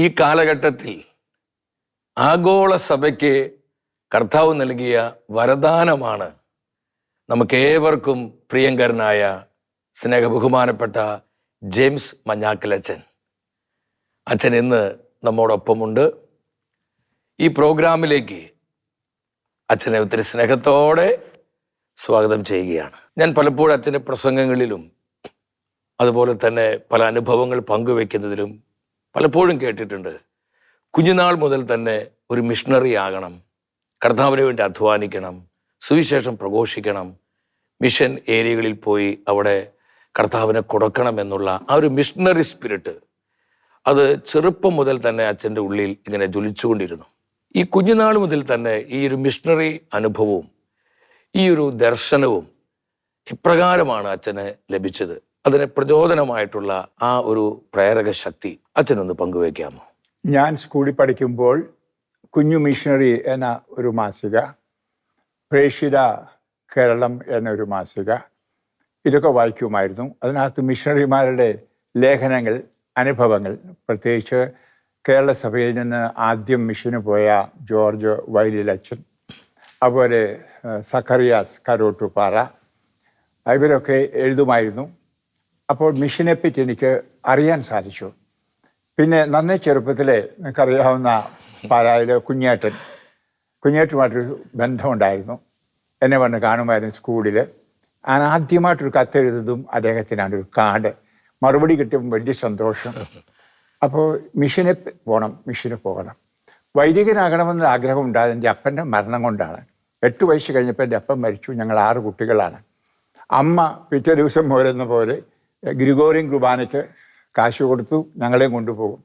ഈ കാലഘട്ടത്തിൽ ആഗോള സഭയ്ക്ക് കർത്താവ് നൽകിയ വരദാനമാണ് നമുക്കേവർക്കും പ്രിയങ്കരനായ സ്നേഹബഹുമാനപ്പെട്ട ജെയിംസ് മഞ്ഞാക്കലച്ചൻ. അച്ഛൻ ഇന്ന് നമ്മോടൊപ്പമുണ്ട്. ഈ പ്രോഗ്രാമിലേക്ക് അച്ഛനെ ഒത്തിരി സ്നേഹത്തോടെ സ്വാഗതം ചെയ്യുകയാണ്. ഞാൻ പലപ്പോഴും അച്ഛന്റെ പ്രസംഗങ്ങളിലും അതുപോലെ തന്നെ പല അനുഭവങ്ങൾ പങ്കുവെക്കുന്നതിലും പലപ്പോഴും കേട്ടിട്ടുണ്ട്. കുഞ്ഞുനാൾ മുതൽ തന്നെ ഒരു മിഷണറി ആകണം. കർത്താവിന് വേണ്ടി അധ്വാനിക്കണം. സുവിശേഷം പ്രഘോഷിക്കണം. മിഷൻ ഏരിയകളിൽ പോയി അവിടെ കർത്താവിനെ കൊടുക്കണം എന്നുള്ള ആ ഒരു മിഷണറി സ്പിരിറ്റ് അത് ചെറുപ്പം മുതൽ തന്നെ അച്ഛന്റെ ഉള്ളിൽ ഇങ്ങനെ ജ്വലിച്ചുകൊണ്ടിരുന്നു. ഈ കുഞ്ഞുനാൾ മുതൽ തന്നെ ഈ ഒരു മിഷണറി അനുഭവവും ഈ ഒരു ദർശനവും ഇപ്രകാരമാണ് അച്ഛന് ലഭിച്ചത്. അതിന് പ്രചോദനമായിട്ടുള്ള ആ ഒരു പ്രേരക ശക്തി അച്ഛനൊന്ന് പങ്കുവയ്ക്കാമോ? ഞാൻ സ്കൂളിൽ പഠിക്കുമ്പോൾ കുഞ്ഞു മിഷണറി എന്ന ഒരു മാസിക പ്രേഷിത കേരളം എന്നൊരു മാസിക ഇതൊക്കെ വായിക്കുമായിരുന്നു. അതിനകത്ത് മിഷണറിമാരുടെ ലേഖനങ്ങൾ അനുഭവങ്ങൾ പ്രത്യേകിച്ച് കേരള സഭയിൽ നിന്ന് ആദ്യം മിഷന് പോയ ജോർജ് വൈലിലച്ചൻ അതുപോലെ സക്കറിയാസ് കരോട്ടുപാറ ഇവരൊക്കെ എഴുതുമായിരുന്നു. അപ്പോൾ മിഷനെ പറ്റി എനിക്ക് അറിയാൻ സാധിച്ചു. പിന്നെ നന്നേ ചെറുപ്പത്തിലെ നിങ്ങൾക്കറിയാവുന്ന പാലായിലെ കുഞ്ഞേട്ടൻ. കുഞ്ഞേട്ടുമായിട്ടൊരു ബന്ധമുണ്ടായിരുന്നു. എന്നെ വന്ന് കാണുമായിരുന്നു സ്കൂളിൽ ഞാൻ ആദ്യമായിട്ടൊരു കത്തെഴുതുന്നതും അദ്ദേഹത്തിനാണ് ഒരു കാർഡ്. മറുപടി കിട്ടിയപ്പോൾ വലിയ സന്തോഷം. അപ്പോൾ മിഷനെ പോകണം മിഷന് പോകണം. വൈദികനാകണമെന്ന ആഗ്രഹം ഉണ്ടായത് എന്റെ അപ്പന്റെ മരണം കൊണ്ടാണ്. എട്ട് വയസ്സ് കഴിഞ്ഞപ്പോൾ എന്റെ അപ്പൻ മരിച്ചു. ഞങ്ങൾ ആറ് കുട്ടികളാണ്. അമ്മ പിറ്റേ ദിവസം പോരുന്ന പോലെ ഗ്രിഗോറിയൻ കുർബാനയ്ക്ക് കാശ് കൊടുത്തു ഞങ്ങളെയും കൊണ്ടുപോകും.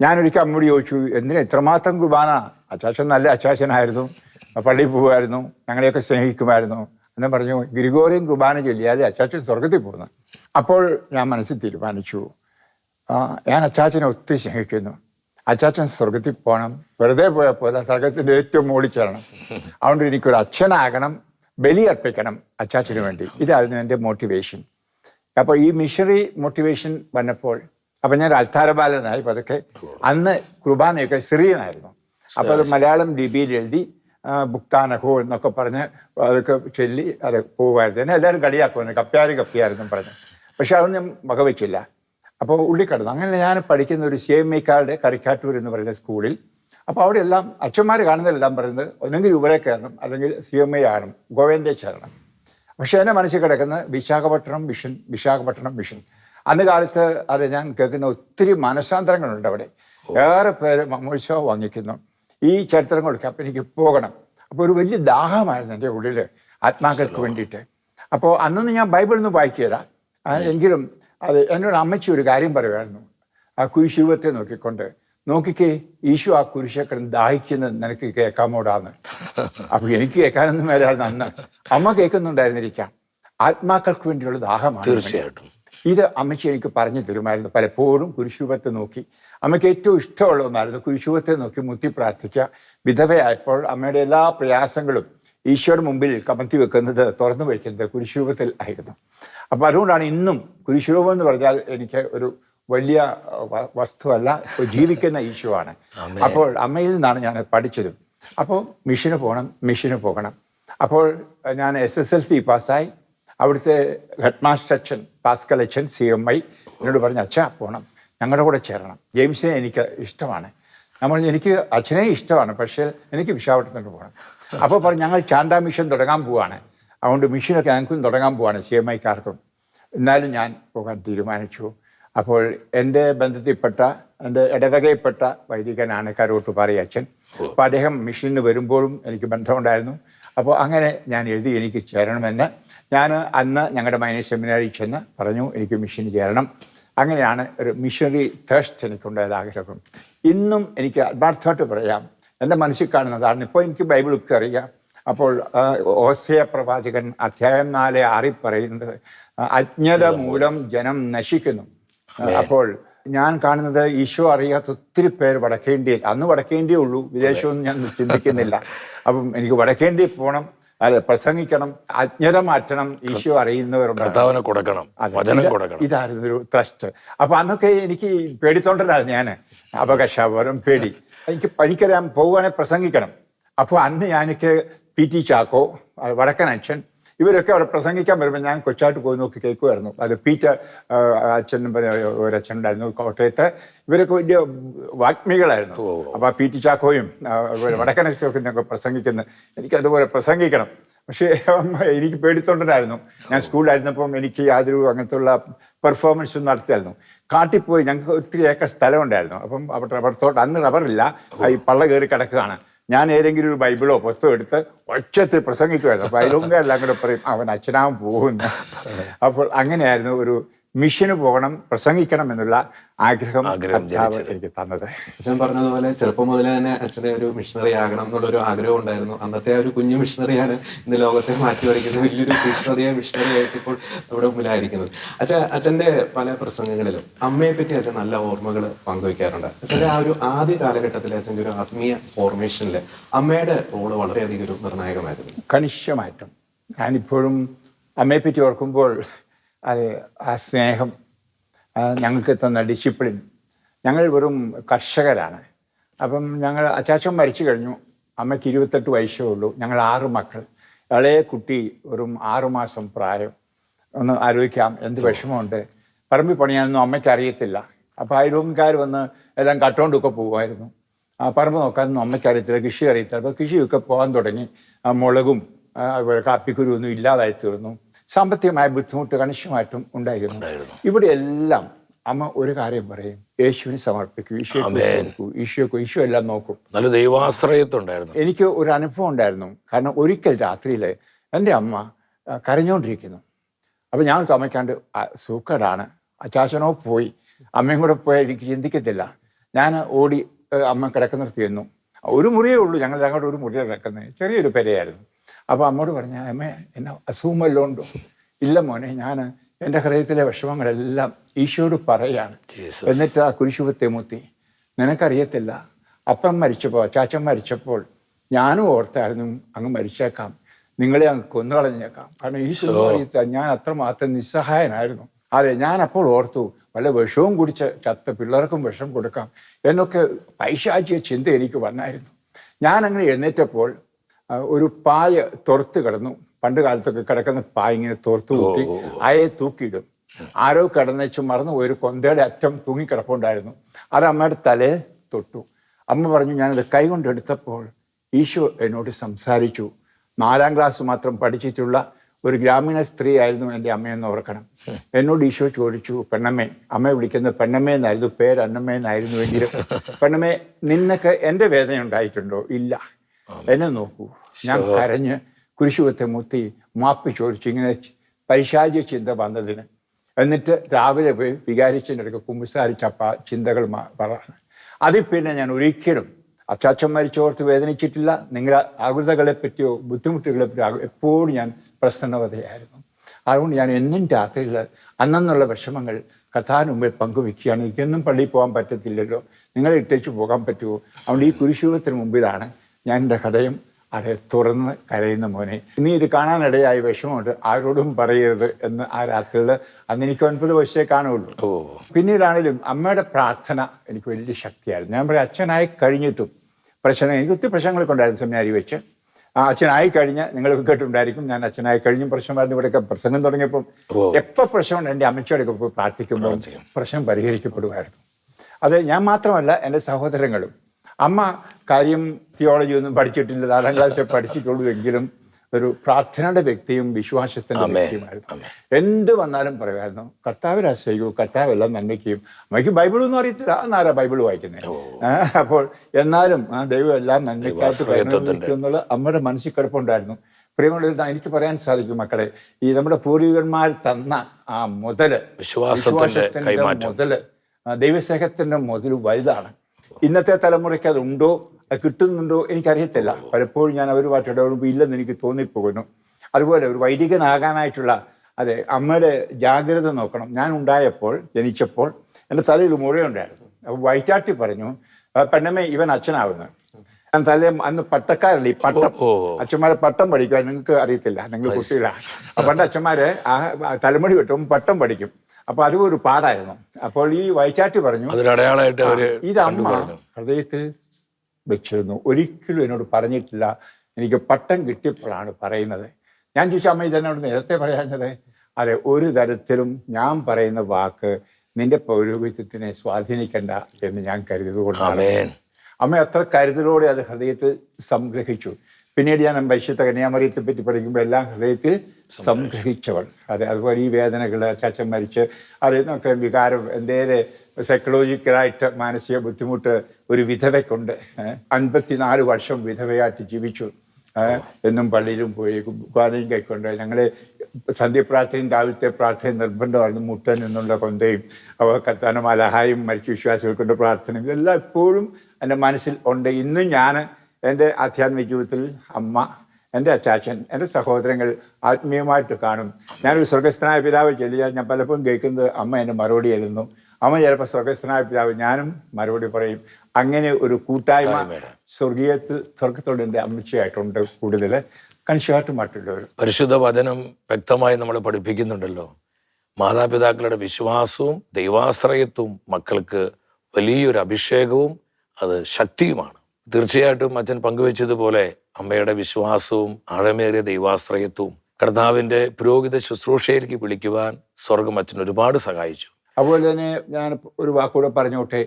ഞാനൊരിക്കൽ അമ്മയോട് ചോദിച്ചു എന്തിനാ ഇത്രമാത്രം കുർബാന? അച്ചാച്ചൻ നല്ല അച്ചാച്ചനായിരുന്നു പള്ളിയിൽ പോകുമായിരുന്നു. ഞങ്ങളെയൊക്കെ സ്നേഹിക്കുമായിരുന്നു. എന്ന് പറഞ്ഞു ഗ്രിഗോറിയൻ കുർബാന ചൊല്ലിയാലേ അച്ചാച്ചൻ സ്വർഗത്തിൽ പോകുന്നു. അപ്പോൾ ഞാൻ മനസ്സിൽ തീരുമാനിച്ചു ഞാൻ അച്ചാച്ചനെ ഒത്തിരി സ്നേഹിക്കുന്നു. അച്ചാച്ചൻ സ്വർഗത്തിൽ പോകണം. വെറുതെ പോയാൽ പോലെ സ്വർഗത്തിന്റെ ഏറ്റവും മുകളിൽ ചേരണം അതുകൊണ്ട് എനിക്കൊരു അച്ഛനാകണം ബലി അർപ്പിക്കണം അച്ചാച്ചന് വേണ്ടി. ഇതായിരുന്നു എന്റെ മോട്ടിവേഷൻ അപ്പോൾ ഈ മിഷണറി മോട്ടിവേഷൻ വന്നപ്പോൾ അപ്പൊ ഞാൻ അൽത്താരബാലനായി പതുക്കെ. അന്ന് കുർബാനയൊക്കെ സിറിയനായിരുന്നു. അപ്പൊ അത് മലയാളം ലിപിയിൽ എഴുതി ബുക്താനഹോ എന്നൊക്കെ പറഞ്ഞ് അതൊക്കെ ചൊല്ലി അത് പോകുമായിരുന്നു എന്നെ എല്ലാവരും കളിയാക്കുമായിരുന്നു കപ്പ്യാരും കപ്പിയായിരുന്നു പറഞ്ഞു. പക്ഷെ അതൊന്നും ഞാൻ വകവെച്ചില്ല. അപ്പോൾ ഉള്ളിക്കടന്നു. അങ്ങനെ ഞാൻ പഠിക്കുന്ന ഒരു സി എം ഐക്കാരുടെ കറിക്കാട്ടൂർ എന്ന് പറയുന്ന സ്കൂളിൽ അപ്പോൾ അവിടെ എല്ലാം അച്ഛന്മാർ കാണുന്നതെല്ലാം പറയുന്നത് ഒന്നെങ്കിൽ ഇവരെ കയറണം അല്ലെങ്കിൽ സി എം ഐ ആകണം ഗോവേന്ദേ ചേരണം പക്ഷെ എന്റെ മനസ്സിൽ കിടക്കുന്ന വിശാഖപട്ടണം മിഷൻ വിശാഖപട്ടണം മിഷൻ. അന്ന് കാലത്ത് അത് ഞാൻ കേൾക്കുന്ന ഒത്തിരി മനസാന്തരങ്ങളുണ്ട് അവിടെ. ഏറെ പേര് മമ്മോത്സവം വാങ്ങിക്കുന്നു. ഈ ചരിത്രങ്ങളൊക്കെ അപ്പം എനിക്ക് പോകണം. അപ്പോൾ ഒരു വലിയ ദാഹമായിരുന്നു എന്റെ ഉള്ളിൽ ആത്മാക്കൾക്ക് വേണ്ടിയിട്ട്. അപ്പോൾ അന്നൊന്നും ഞാൻ വായിക്കുകയില്ല ആ, എങ്കിലും അത് എന്നോട് അമ്മച്ചി ഒരു കാര്യം പറയുമായിരുന്നു. ആ കുരിശുരൂപത്തെ നോക്കിക്കൊണ്ട് നോക്കിക്കേ ഈശോ ആ കുരിശക്കടൻ ദാഹിക്കുന്നത് നിനക്ക് കേൾക്കാമോടാന്ന്. അപ്പൊ എനിക്ക് കേൾക്കാനൊന്നും വരാതെ അന്ന് അമ്മ കേൾക്കുന്നുണ്ടായിരുന്നിരിക്കാം. ആത്മാക്കൾക്ക് വേണ്ടിയുള്ള ദാഹമാണ് തീർച്ചയായിട്ടും. ഇത് അമ്മയ്ക്ക് എനിക്ക് പറഞ്ഞു തരുമായിരുന്നു. പലപ്പോഴും കുരിശുപത്തെ നോക്കി. അമ്മയ്ക്ക് ഏറ്റവും ഇഷ്ടമുള്ള ഒന്നായിരുന്നു കുരിശുപത്തെ നോക്കി മുത്തി പ്രാർത്ഥിക്കുക. വിധവയായപ്പോൾ അമ്മയുടെ എല്ലാ പ്രയാസങ്ങളും ഈശോയുടെ മുമ്പിൽ കമത്തി വെക്കുന്നത് തുറന്നു വയ്ക്കുന്നത് കുരിശുരൂപത്തിൽ ആയിരുന്നു. അപ്പൊ അതുകൊണ്ടാണ് ഇന്നും കുരിശുരൂപം എന്ന് പറഞ്ഞാൽ എനിക്ക് ഒരു വലിയ വസ്തുവല്ല ഇപ്പോൾ ജീവിക്കുന്ന ഈശോ ആണ് അപ്പോൾ അമ്മയിൽ നിന്നാണ് ഞാൻ പഠിച്ചത്. അപ്പോൾ മിഷന് പോകണം മിഷന് പോകണം. അപ്പോൾ ഞാൻ എസ് എസ് എൽ സി പാസ്സായി. അവിടുത്തെ ഹെഡ് മാസ്റ്റർ അച്ഛൻ പാസ്കൽ അച്ഛൻ സി എം ഐ എന്നോട് പറഞ്ഞു അച്ഛാ പോകണം ഞങ്ങളുടെ കൂടെ ചേരണം. ജെയിംസിനെ എനിക്ക് ഇഷ്ടമാണ്. നമ്മൾ എനിക്ക് അച്ഛനെ ഇഷ്ടമാണ് പക്ഷേ എനിക്ക് വിശാഖപട്ടണത്തിന് പോകണം. അപ്പോൾ പറഞ്ഞു ഞങ്ങൾ ചാണ്ട മിഷൻ തുടങ്ങാൻ പോവാണ്. അതുകൊണ്ട് മിഷനൊക്കെ ഞങ്ങൾക്കും തുടങ്ങാൻ പോവാണ് സി എം ഐക്കാർക്കും. എന്നാലും ഞാൻ പോകാൻ തീരുമാനിച്ചു. അപ്പോൾ എന്റെ ബന്ധത്തിൽപ്പെട്ട എന്റെ ഇടവകയിൽപ്പെട്ട വൈദികനാണ് കരോട്ടുപാറി അച്ഛൻ. അപ്പോൾ അദ്ദേഹം മിഷനിൽ വരുമ്പോഴും എനിക്ക് ബന്ധമുണ്ടായിരുന്നു. അപ്പോൾ അങ്ങനെ ഞാൻ എഴുതി എനിക്ക് ചേരണമെന്ന്. ഞാൻ അന്ന് ഞങ്ങളുടെ മൈനർ സെമിനാരിൽ ചെന്ന് പറഞ്ഞു എനിക്ക് മിഷന് ചേരണം. അങ്ങനെയാണ് ഒരു മിഷണറി തേഴ്സ്റ്റ് എനിക്കുണ്ടായത് ആഗ്രഹം. ഇന്നും എനിക്ക് ആത്മാർത്ഥമായിട്ട് പറയാം എന്റെ മനസ്സിൽ കാണുന്നതാണ്. ഇപ്പോൾ എനിക്ക് ബൈബിളൊക്കെ അറിയാം. അപ്പോൾ ഓസയ പ്രവാചകൻ അധ്യായം നാല് ആറി പറയുന്നത് അജ്ഞത മൂലം ജനം നശിക്കുന്നു. അപ്പോൾ ഞാൻ കാണുന്നത് ഈശോ അറിയാത്ത ഒത്തിരി പേര് വടക്കേണ്ടിയിൽ അന്ന് വടക്കേണ്ടിയേ ഉള്ളൂ. വിദേശമൊന്നും ഞാൻ ചിന്തിക്കുന്നില്ല. അപ്പം എനിക്ക് വടക്കേണ്ടി പോകണം അതെ പ്രസംഗിക്കണം അജ്ഞത മാറ്റണം ഈശോ അറിയുന്നവരുണ്ട്. കൊടുക്കണം. വചനം കൊടുക്കണം. ഇതായിരുന്നു ഒരു ട്രസ്റ്റ് അപ്പൊ അന്നൊക്കെ എനിക്ക് പേടിത്തോണ്ടല്ലായിരുന്നു ഞാൻ അപകർഷാപരം പേടി. എനിക്ക് എനിക്കറിയാം പോവുകയാണെങ്കിൽ പ്രസംഗിക്കണം. അപ്പോൾ അന്ന് ഞാനൊക്കെ പി ടി ചാക്കോ വടക്കൻ അച്ഛൻ ഇവരൊക്കെ അവിടെ പ്രസംഗിക്കാൻ വരുമ്പോൾ ഞാൻ കൊച്ചായിട്ട് പോയി നോക്കി കേൾക്കുമായിരുന്നു അത് പീറ്റ അച്ഛനും പിന്നെ ഒരു അച്ഛൻ ഉണ്ടായിരുന്നു കോട്ടയത്ത്. ഇവരൊക്കെ വലിയ വാഗ്മികളായിരുന്നു. അപ്പൊ ആ പി ടി ചാക്കോയും അച്ഛനൊക്കെ ഞങ്ങൾ പ്രസംഗിക്കുന്നത് എനിക്ക് അതുപോലെ പ്രസംഗിക്കണം. പക്ഷേ എനിക്ക് പേടിത്തൊണ്ടനായിരുന്നു. ഞാൻ സ്കൂളിലായിരുന്നപ്പം എനിക്ക് യാതൊരു അങ്ങനത്തെ ഉള്ള പെർഫോമൻസ് നടത്തിയായിരുന്നു കാട്ടിപ്പോയി ഞങ്ങൾക്ക് ഒത്തിരി ഏക്കർ സ്ഥലം ഉണ്ടായിരുന്നു അപ്പം അവിടെ റബ്ബർ തോട്ടം അന്ന് റബ്ബറില്ല. ഈ പള്ള കയറി കിടക്കുകയാണ്. ഞാൻ ഏതെങ്കിലും ഒരു ബൈബിളോ പുസ്തകം എടുത്ത് ഒച്ചത്തിൽ പ്രസംഗിക്കുമായിരുന്നു അപ്പൊ എല്ലാം കൂടെ പറയും അവൻ അച്ഛനാവും പോകുന്നു. അപ്പോൾ അങ്ങനെയായിരുന്നു ഒരു മിഷന് പോകണം പ്രസംഗിക്കണം എന്നുള്ള ആഗ്രഹം എനിക്ക് തന്നത്. അച്ഛൻ പറഞ്ഞതുപോലെ ചെറുപ്പം മുതലേ തന്നെ അച്ഛനെ ഒരു മിഷണറി ആകണം എന്നുള്ളൊരു ആഗ്രഹം ഉണ്ടായിരുന്നു. അന്നത്തെ ആ ഒരു കുഞ്ഞു മിഷണറിയാണ് ഇന്ന് ലോകത്തെ മാറ്റിമറിക്കുന്നത് വലിയൊരു മിഷണറിയെ മിഷണറി ആയിട്ട് ഇപ്പോൾ നമ്മുടെ മുമ്പിലായിരിക്കുന്നത് അച്ഛൻ അച്ഛന്റെ പല പ്രസംഗങ്ങളിലും അമ്മയെ പറ്റി അച്ഛൻ നല്ല ഓർമ്മകൾ പങ്കുവയ്ക്കാറുണ്ട്. അച്ഛന്റെ ആ ഒരു ആദ്യ കാലഘട്ടത്തിലെ അച്ഛന്റെ ഒരു ആത്മീയ ഫോർമേഷനിൽ അമ്മയുടെ റോൾ വളരെയധികം ഒരു നിർണായകമായിരുന്നു. കണിശമായിട്ടും ഞാനിപ്പോഴും അമ്മയെ പറ്റി ഓർക്കുമ്പോൾ അത് ആ സ്നേഹം. ഞങ്ങൾക്ക് തന്ന ഡിസിപ്ലിൻ ഞങ്ങൾ വെറും കർഷകരാണ്. അപ്പം ഞങ്ങൾ അച്ചാച്ചൻ മരിച്ചു കഴിഞ്ഞു. അമ്മയ്ക്ക് ഇരുപത്തെട്ട് വയസ്സേ ഉള്ളൂ. ഞങ്ങൾ ആറ് മക്കൾ. ഇളയ കുട്ടി വെറും ആറുമാസം പ്രായം. ഒന്ന് ആലോചിക്കാം എന്ത് വിഷമമുണ്ട്. പറമ്പി പണിയാനൊന്നും അമ്മയ്ക്ക് അറിയത്തില്ല. അപ്പോൾ അയൽവക്കാർ വന്ന് എല്ലാം കട്ടുകൊണ്ടൊക്കെ പോകുമായിരുന്നു. ആ പറമ്പ് നോക്കാനൊന്നും അമ്മയ്ക്ക് അറിയത്തില്ല കൃഷി അറിയത്തില്ല. അപ്പോൾ കൃഷിയൊക്കെ പോകാൻ തുടങ്ങി. ആ മുളകും കാപ്പിക്കുരു ഒന്നും ഇല്ലാതായി തീർന്നു. സാമ്പത്തികമായ ബുദ്ധിമുട്ട് കണിശമായിട്ടും ഉണ്ടായിരുന്നു. ഇവിടെ എല്ലാം അമ്മ ഒരു കാര്യം പറയും. യേശുവിന് സമർപ്പിക്കും ഈശോ ഈശോക്ക് ഈശോ എല്ലാം നോക്കും. നല്ല ദൈവാശ്രയത്വണ്ടായിരുന്നു എനിക്ക് ഒരു അനുഭവം ഉണ്ടായിരുന്നു. കാരണം ഒരിക്കൽ രാത്രിയിൽ എന്റെ അമ്മ കരഞ്ഞുകൊണ്ടിരിക്കുന്നു അപ്പം ഞാൻ തമയ്ക്കാണ്ട് സൂക്കടാണ്. അച്ചാച്ചനോ പോയി. അമ്മയും കൂടെ പോയാൽ എനിക്ക് ചിന്തിക്കത്തില്ല. ഞാൻ ഓടി അമ്മ കിടക്കുന്നിടത്ത് ചെന്നു. ഒരു മുറിയേ ഉള്ളൂ. ഞങ്ങൾ ഞങ്ങളുടെ ഒരു മുറിയാണ് കിടക്കുന്നത്. ചെറിയൊരു പെരയായിരുന്നു. അപ്പോൾ അമ്മോട് പറഞ്ഞ അമ്മ എന്നെ അസുഖമല്ലോ ഉണ്ടോ ഇല്ല മോനെ ഞാൻ എന്റെ ഹൃദയത്തിലെ വിഷമങ്ങളെല്ലാം ഈശോട് പറയാണ്. എന്നിട്ട് ആ കുരിശുപത്തെ മുത്തി നിനക്കറിയത്തില്ല അപ്പം മരിച്ചപ്പോൾ ചാച്ചൻ മരിച്ചപ്പോൾ ഞാനും ഓർത്തായിരുന്നു അങ്ങ് മരിച്ചേക്കാം. നിങ്ങളെ അങ്ങ് കൊന്നു കളഞ്ഞേക്കാം കാരണം ഈശോ അറിയത്ത ഞാൻ അത്രമാത്രം നിസ്സഹായനായിരുന്നു. അതെ ഞാൻ അപ്പോൾ ഓർത്തു വല്ല വിഷവും കുടിച്ച് ചത്ത പിള്ളേർക്കും വിഷം കൊടുക്കാം എന്നൊക്കെ പൈശാചിയ ചിന്ത എനിക്ക് വന്നായിരുന്നു. ഞാൻ അങ്ങനെ എഴുന്നേറ്റപ്പോൾ ഒരു പായ തുറത്ത് കിടന്നു. പണ്ട് കാലത്തൊക്കെ കിടക്കുന്ന പായ ഇങ്ങനെ തുറത്ത് കൂട്ടി അയെ തൂക്കിയിടും. ആരോ കിടന്നേച്ച് മറന്നു ഒരു കൊന്തയുടെ അറ്റം തൂങ്ങിക്കിടപ്പുണ്ടായിരുന്നു. അത് അമ്മയുടെ തലയെ തൊട്ടു. അമ്മ പറഞ്ഞു ഞാനത് കൈ കൊണ്ട് എടുത്തപ്പോൾ ഈശോ എന്നോട് സംസാരിച്ചു. നാലാം ക്ലാസ് മാത്രം പഠിച്ചിട്ടുള്ള ഒരു ഗ്രാമീണ സ്ത്രീ ആയിരുന്നു എന്റെ അമ്മയെന്ന് ഓർക്കണം. എന്നോട് ഈശോ ചോദിച്ചു പെണ്ണമ്മേ അമ്മ വിളിക്കുന്ന പെണ്ണമ്മേ എന്നായിരുന്നു. പേര് അന്നമ്മേ എന്നായിരുന്നു എങ്കിലും പെണ്ണമ്മേ നിന്നൊക്കെ എന്റെ വേദന ഉണ്ടായിട്ടുണ്ടോ? ഇല്ല. എന്നെ നോക്കൂ. ഞാൻ കരഞ്ഞ് കുരിശുവത്തെ മുത്തി മാപ്പ് ചോദിച്ചു ഇങ്ങനെ പൈശാചിക ചിന്ത വന്നതിന്. എന്നിട്ട് രാവിലെ പോയി വികാരിച്ചതിന്റെ അടുക്ക കുമ്പസാരിച്ചപ്പ ചിന്തകൾ പറഞ്ഞു അതിൽ പിന്നെ ഞാൻ ഒരിക്കലും അച്ചാച്ചൻ ചോർത്ത് വേദനിച്ചിട്ടില്ല. നിങ്ങളുടെ ആകൃതകളെ പറ്റിയോ ബുദ്ധിമുട്ടുകളെ പറ്റിയോ എപ്പോഴും ഞാൻ പ്രസന്നവതയായിരുന്നു. അതുകൊണ്ട് ഞാൻ എന്നും രാത്രിയിൽ അന്നെന്നുള്ള വിഷമങ്ങൾ കഥാന് മുമ്പിൽ പങ്കുവെക്കുകയാണ് എനിക്കൊന്നും പള്ളിയിൽ പോകാൻ പറ്റത്തില്ലല്ലോ. നിങ്ങളെ ഇട്ടേച്ച് പോകാൻ പറ്റുമോ? അതുകൊണ്ട് ഈ കുരിശൂലത്തിന് മുമ്പിലാണ് ഞാൻ എന്റെ ഹൃദയം അത് തുറന്ന് കരയുന്ന മോനെ. നീ ഇത് കാണാനിടയായി വിഷമമുണ്ട്. ആരോടും പറയരുത് എന്ന് ആ രാത്രിയിൽ അന്ന് എനിക്ക് ഒൻപത് വയസ്സേ കാണുള്ളൂ ഓ. പിന്നീടാണെങ്കിലും അമ്മയുടെ പ്രാർത്ഥന എനിക്ക് വലിയ ശക്തിയായിരുന്നു. ഞാൻ പറയും അച്ഛനായി കഴിഞ്ഞിട്ടും പ്രശ്നം എനിക്ക് ഒത്തിരി പ്രശ്നങ്ങളൊക്കെ ഉണ്ടായിരുന്നു സെമിനാരി വെച്ച്. ആ അച്ഛനായി കഴിഞ്ഞ നിങ്ങൾക്ക് കേട്ടുണ്ടായിരിക്കും ഞാൻ അച്ഛനായി കഴിഞ്ഞും പ്രശ്നമായിരുന്നു ഇവിടെയൊക്കെ പ്രസംഗം തുടങ്ങിയപ്പോൾ. എപ്പോൾ പ്രശ്നമുണ്ട്? എന്റെ അമ്മച്ചോടൊക്കെ പോയി പ്രാർത്ഥിക്കുമ്പോൾ പ്രശ്നം പരിഹരിക്കപ്പെടുമായിരുന്നു. അത് ഞാൻ മാത്രമല്ല എന്റെ സഹോദരങ്ങളും അമ്മ കാര്യം തിയോളജി ഒന്നും പഠിച്ചിട്ടില്ല. നാലാം ക്ലാസ്സിൽ പഠിച്ചിട്ടുള്ളൂ എങ്കിലും ഒരു പ്രാർത്ഥനയുടെ വ്യക്തിയും വിശ്വാസത്തിന്റെ. വ്യക്തിയുമായിരുന്നു. എന്ത് വന്നാലും പറയുമായിരുന്നു കർത്താവിൽ ആശ്രയിക്കൂ കർത്താവ് എല്ലാം നന്മയ്ക്കും അമ്മയ്ക്ക് ബൈബിളൊന്നും അറിയത്തില്ല. എന്നാരാ ബൈബിൾ വായിക്കുന്നത് അപ്പോൾ എന്നാലും ആ ദൈവം എല്ലാം നന്മയ്ക്കാത്തുള്ള എന്നുള്ള അമ്മയുടെ മനസ്സിൽ കിടപ്പുണ്ടായിരുന്നു പ്രിയമുള്ള എനിക്ക് പറയാൻ സാധിക്കും മക്കളെ ഈ നമ്മുടെ പൂർവികന്മാർ തന്ന ആ മുതൽ വിശ്വാസത്തിന്റെ. മുതൽ ദൈവസ്നേഹത്തിന്റെ മുതൽ വലുതാണ്. ഇന്നത്തെ തലമുറയ്ക്ക് അതുണ്ടോ? അത് കിട്ടുന്നുണ്ടോ? എനിക്കറിയത്തില്ല. പലപ്പോഴും ഞാൻ അവരുമായിട്ട് ഇടപെടുമ്പോൾ ഇല്ലെന്ന് എനിക്ക് തോന്നിപ്പോകുന്നു. അതുപോലെ ഒരു വൈദികനാകാനായിട്ടുള്ള അതെ അമ്മയുടെ ജാഗ്രത നോക്കണം. ഞാൻ ഉണ്ടായപ്പോൾ ജനിച്ചപ്പോൾ എന്റെ തലയിൽ മുഴയുണ്ടായിരുന്നു. അപ്പോൾ വൈറ്റാട്ടി പറഞ്ഞു "ആ, പെണ്ണമ്മേ ഇവൻ അച്ഛനാവുന്നു. ഞാൻ തലേ അന്ന് പട്ടക്കാരല്ലേ ഈ പട്ടം. അച്ഛന്മാരെ പട്ടം പഠിക്കുക നിങ്ങൾക്ക് അറിയത്തില്ല. നിങ്ങൾ കുട്ടികളാണ് പണ്ട് അച്ഛന്മാരെ ആ തലമുടി വെട്ടും പട്ടം പഠിക്കും. അപ്പൊ അതും ഒരു പാടായിരുന്നു. അപ്പോൾ ഈ വൈചാട്ടി പറഞ്ഞു അടയാളമായിട്ട് അവർ ഇത് അമ്മ ഹൃദയത്തിൽ വെച്ചിരുന്നു. ഒരിക്കലും എന്നോട് പറഞ്ഞിട്ടില്ല. എനിക്ക് പട്ടം കിട്ടിയപ്പോഴാണ് പറയുന്നത്. ഞാൻ ചോദിച്ചു അമ്മ ഇതെന്നോട് നേരത്തെ പറയാഞ്ഞത്? അതെ ഒരു തരത്തിലും ഞാൻ പറയുന്ന വാക്ക് നിന്റെ പൗരോഹിത്യത്തിനെ സ്വാധീനിക്കണ്ട എന്ന് ഞാൻ കരുതിയത് കൊണ്ടാണ് ആമേൻ. അമ്മ അത്ര കരുതലോടെ അത് ഹൃദയത്തിൽ സംഗ്രഹിച്ചു. പിന്നീട് ഞാൻ പരിശുദ്ധ കന്യാമറിയത്തെ പറ്റി പഠിക്കുമ്പോൾ എല്ലാം ഹൃദയത്തിൽ സംഗ്രഹിച്ചവൾ. അതെ അതുപോലെ ഈ വേദനകൾ അച്ചാച്ചൻ മരിച്ച് അറിയുന്നൊക്കെ വികാരം എന്തേലും സൈക്കോളജിക്കലായിട്ട് മാനസിക ബുദ്ധിമുട്ട് ഒരു വിധവയ്ക്കുണ്ട്. അൻപത്തിനാല് വർഷം വിധവയായിട്ട് ജീവിച്ചു. എന്നും പള്ളിയിലും പോയി കുർബാനയും കൈക്കൊണ്ട് ഞങ്ങളെ സന്ധ്യപ്രാർത്ഥനയും രാവിലത്തെ പ്രാർത്ഥനയും നിർബന്ധമായിരുന്നു. മുട്ടൻ എന്നുള്ള കൊന്തയും അവ കത്താനും അലഹായും മരിച്ച വിശ്വാസികൾക്കൊണ്ട് പ്രാർത്ഥനയും ഇതെല്ലാം എപ്പോഴും എന്റെ മനസ്സിൽ ഉണ്ട്. ഇന്നും ഞാൻ എന്റെ ആധ്യാത്മിക ജീവിതത്തിൽ അമ്മ എന്റെ അച്ചാച്ചൻ എന്റെ സഹോദരങ്ങൾ ആത്മീയമായിട്ട് കാണും. ഞാനൊരു സ്വർഗസ്ഥനായ പിതാവ് ചെല്ലിയാൽ ഞാൻ പലപ്പോഴും കേൾക്കുന്നത് അമ്മ എന്റെ മറുപടി എഴുതുന്നു. അമ്മ ചിലപ്പോൾ സ്വർഗസ്ഥനായ പിതാവ് ഞാനും മറുപടി പറയും. അങ്ങനെ ഒരു കൂട്ടായ്മ സ്വർഗീയത്തിൽ സ്വർഗത്തോട് എന്റെ അമ്മച്ചയായിട്ടുണ്ട് കൂടുതൽ. കൺഷാട്ടുമായിട്ടുള്ളവർ. പരിശുദ്ധ വചനം വ്യക്തമായി നമ്മൾ പഠിപ്പിക്കുന്നുണ്ടല്ലോ. മാതാപിതാക്കളുടെ വിശ്വാസവും ദൈവാശ്രയത്വവും മക്കൾക്ക് വലിയൊരു അഭിഷേകവും അത് ശക്തിയുമാണ്. തീർച്ചയായിട്ടും അച്ഛൻ പങ്കുവെച്ചതുപോലെ അമ്മയുടെ വിശ്വാസവും ആഴമേറിയ ദൈവാശ്രയത്വവും കർത്താവിന്റെ പുരോഹിത ശുശ്രൂഷയിലേക്ക് വിളിക്കുവാൻ സ്വർഗം അച്ഛൻ ഒരുപാട് സഹായിച്ചു. അതുപോലെ തന്നെ ഞാൻ ഒരു വാക്കുകൂടെ പറഞ്ഞോട്ടെ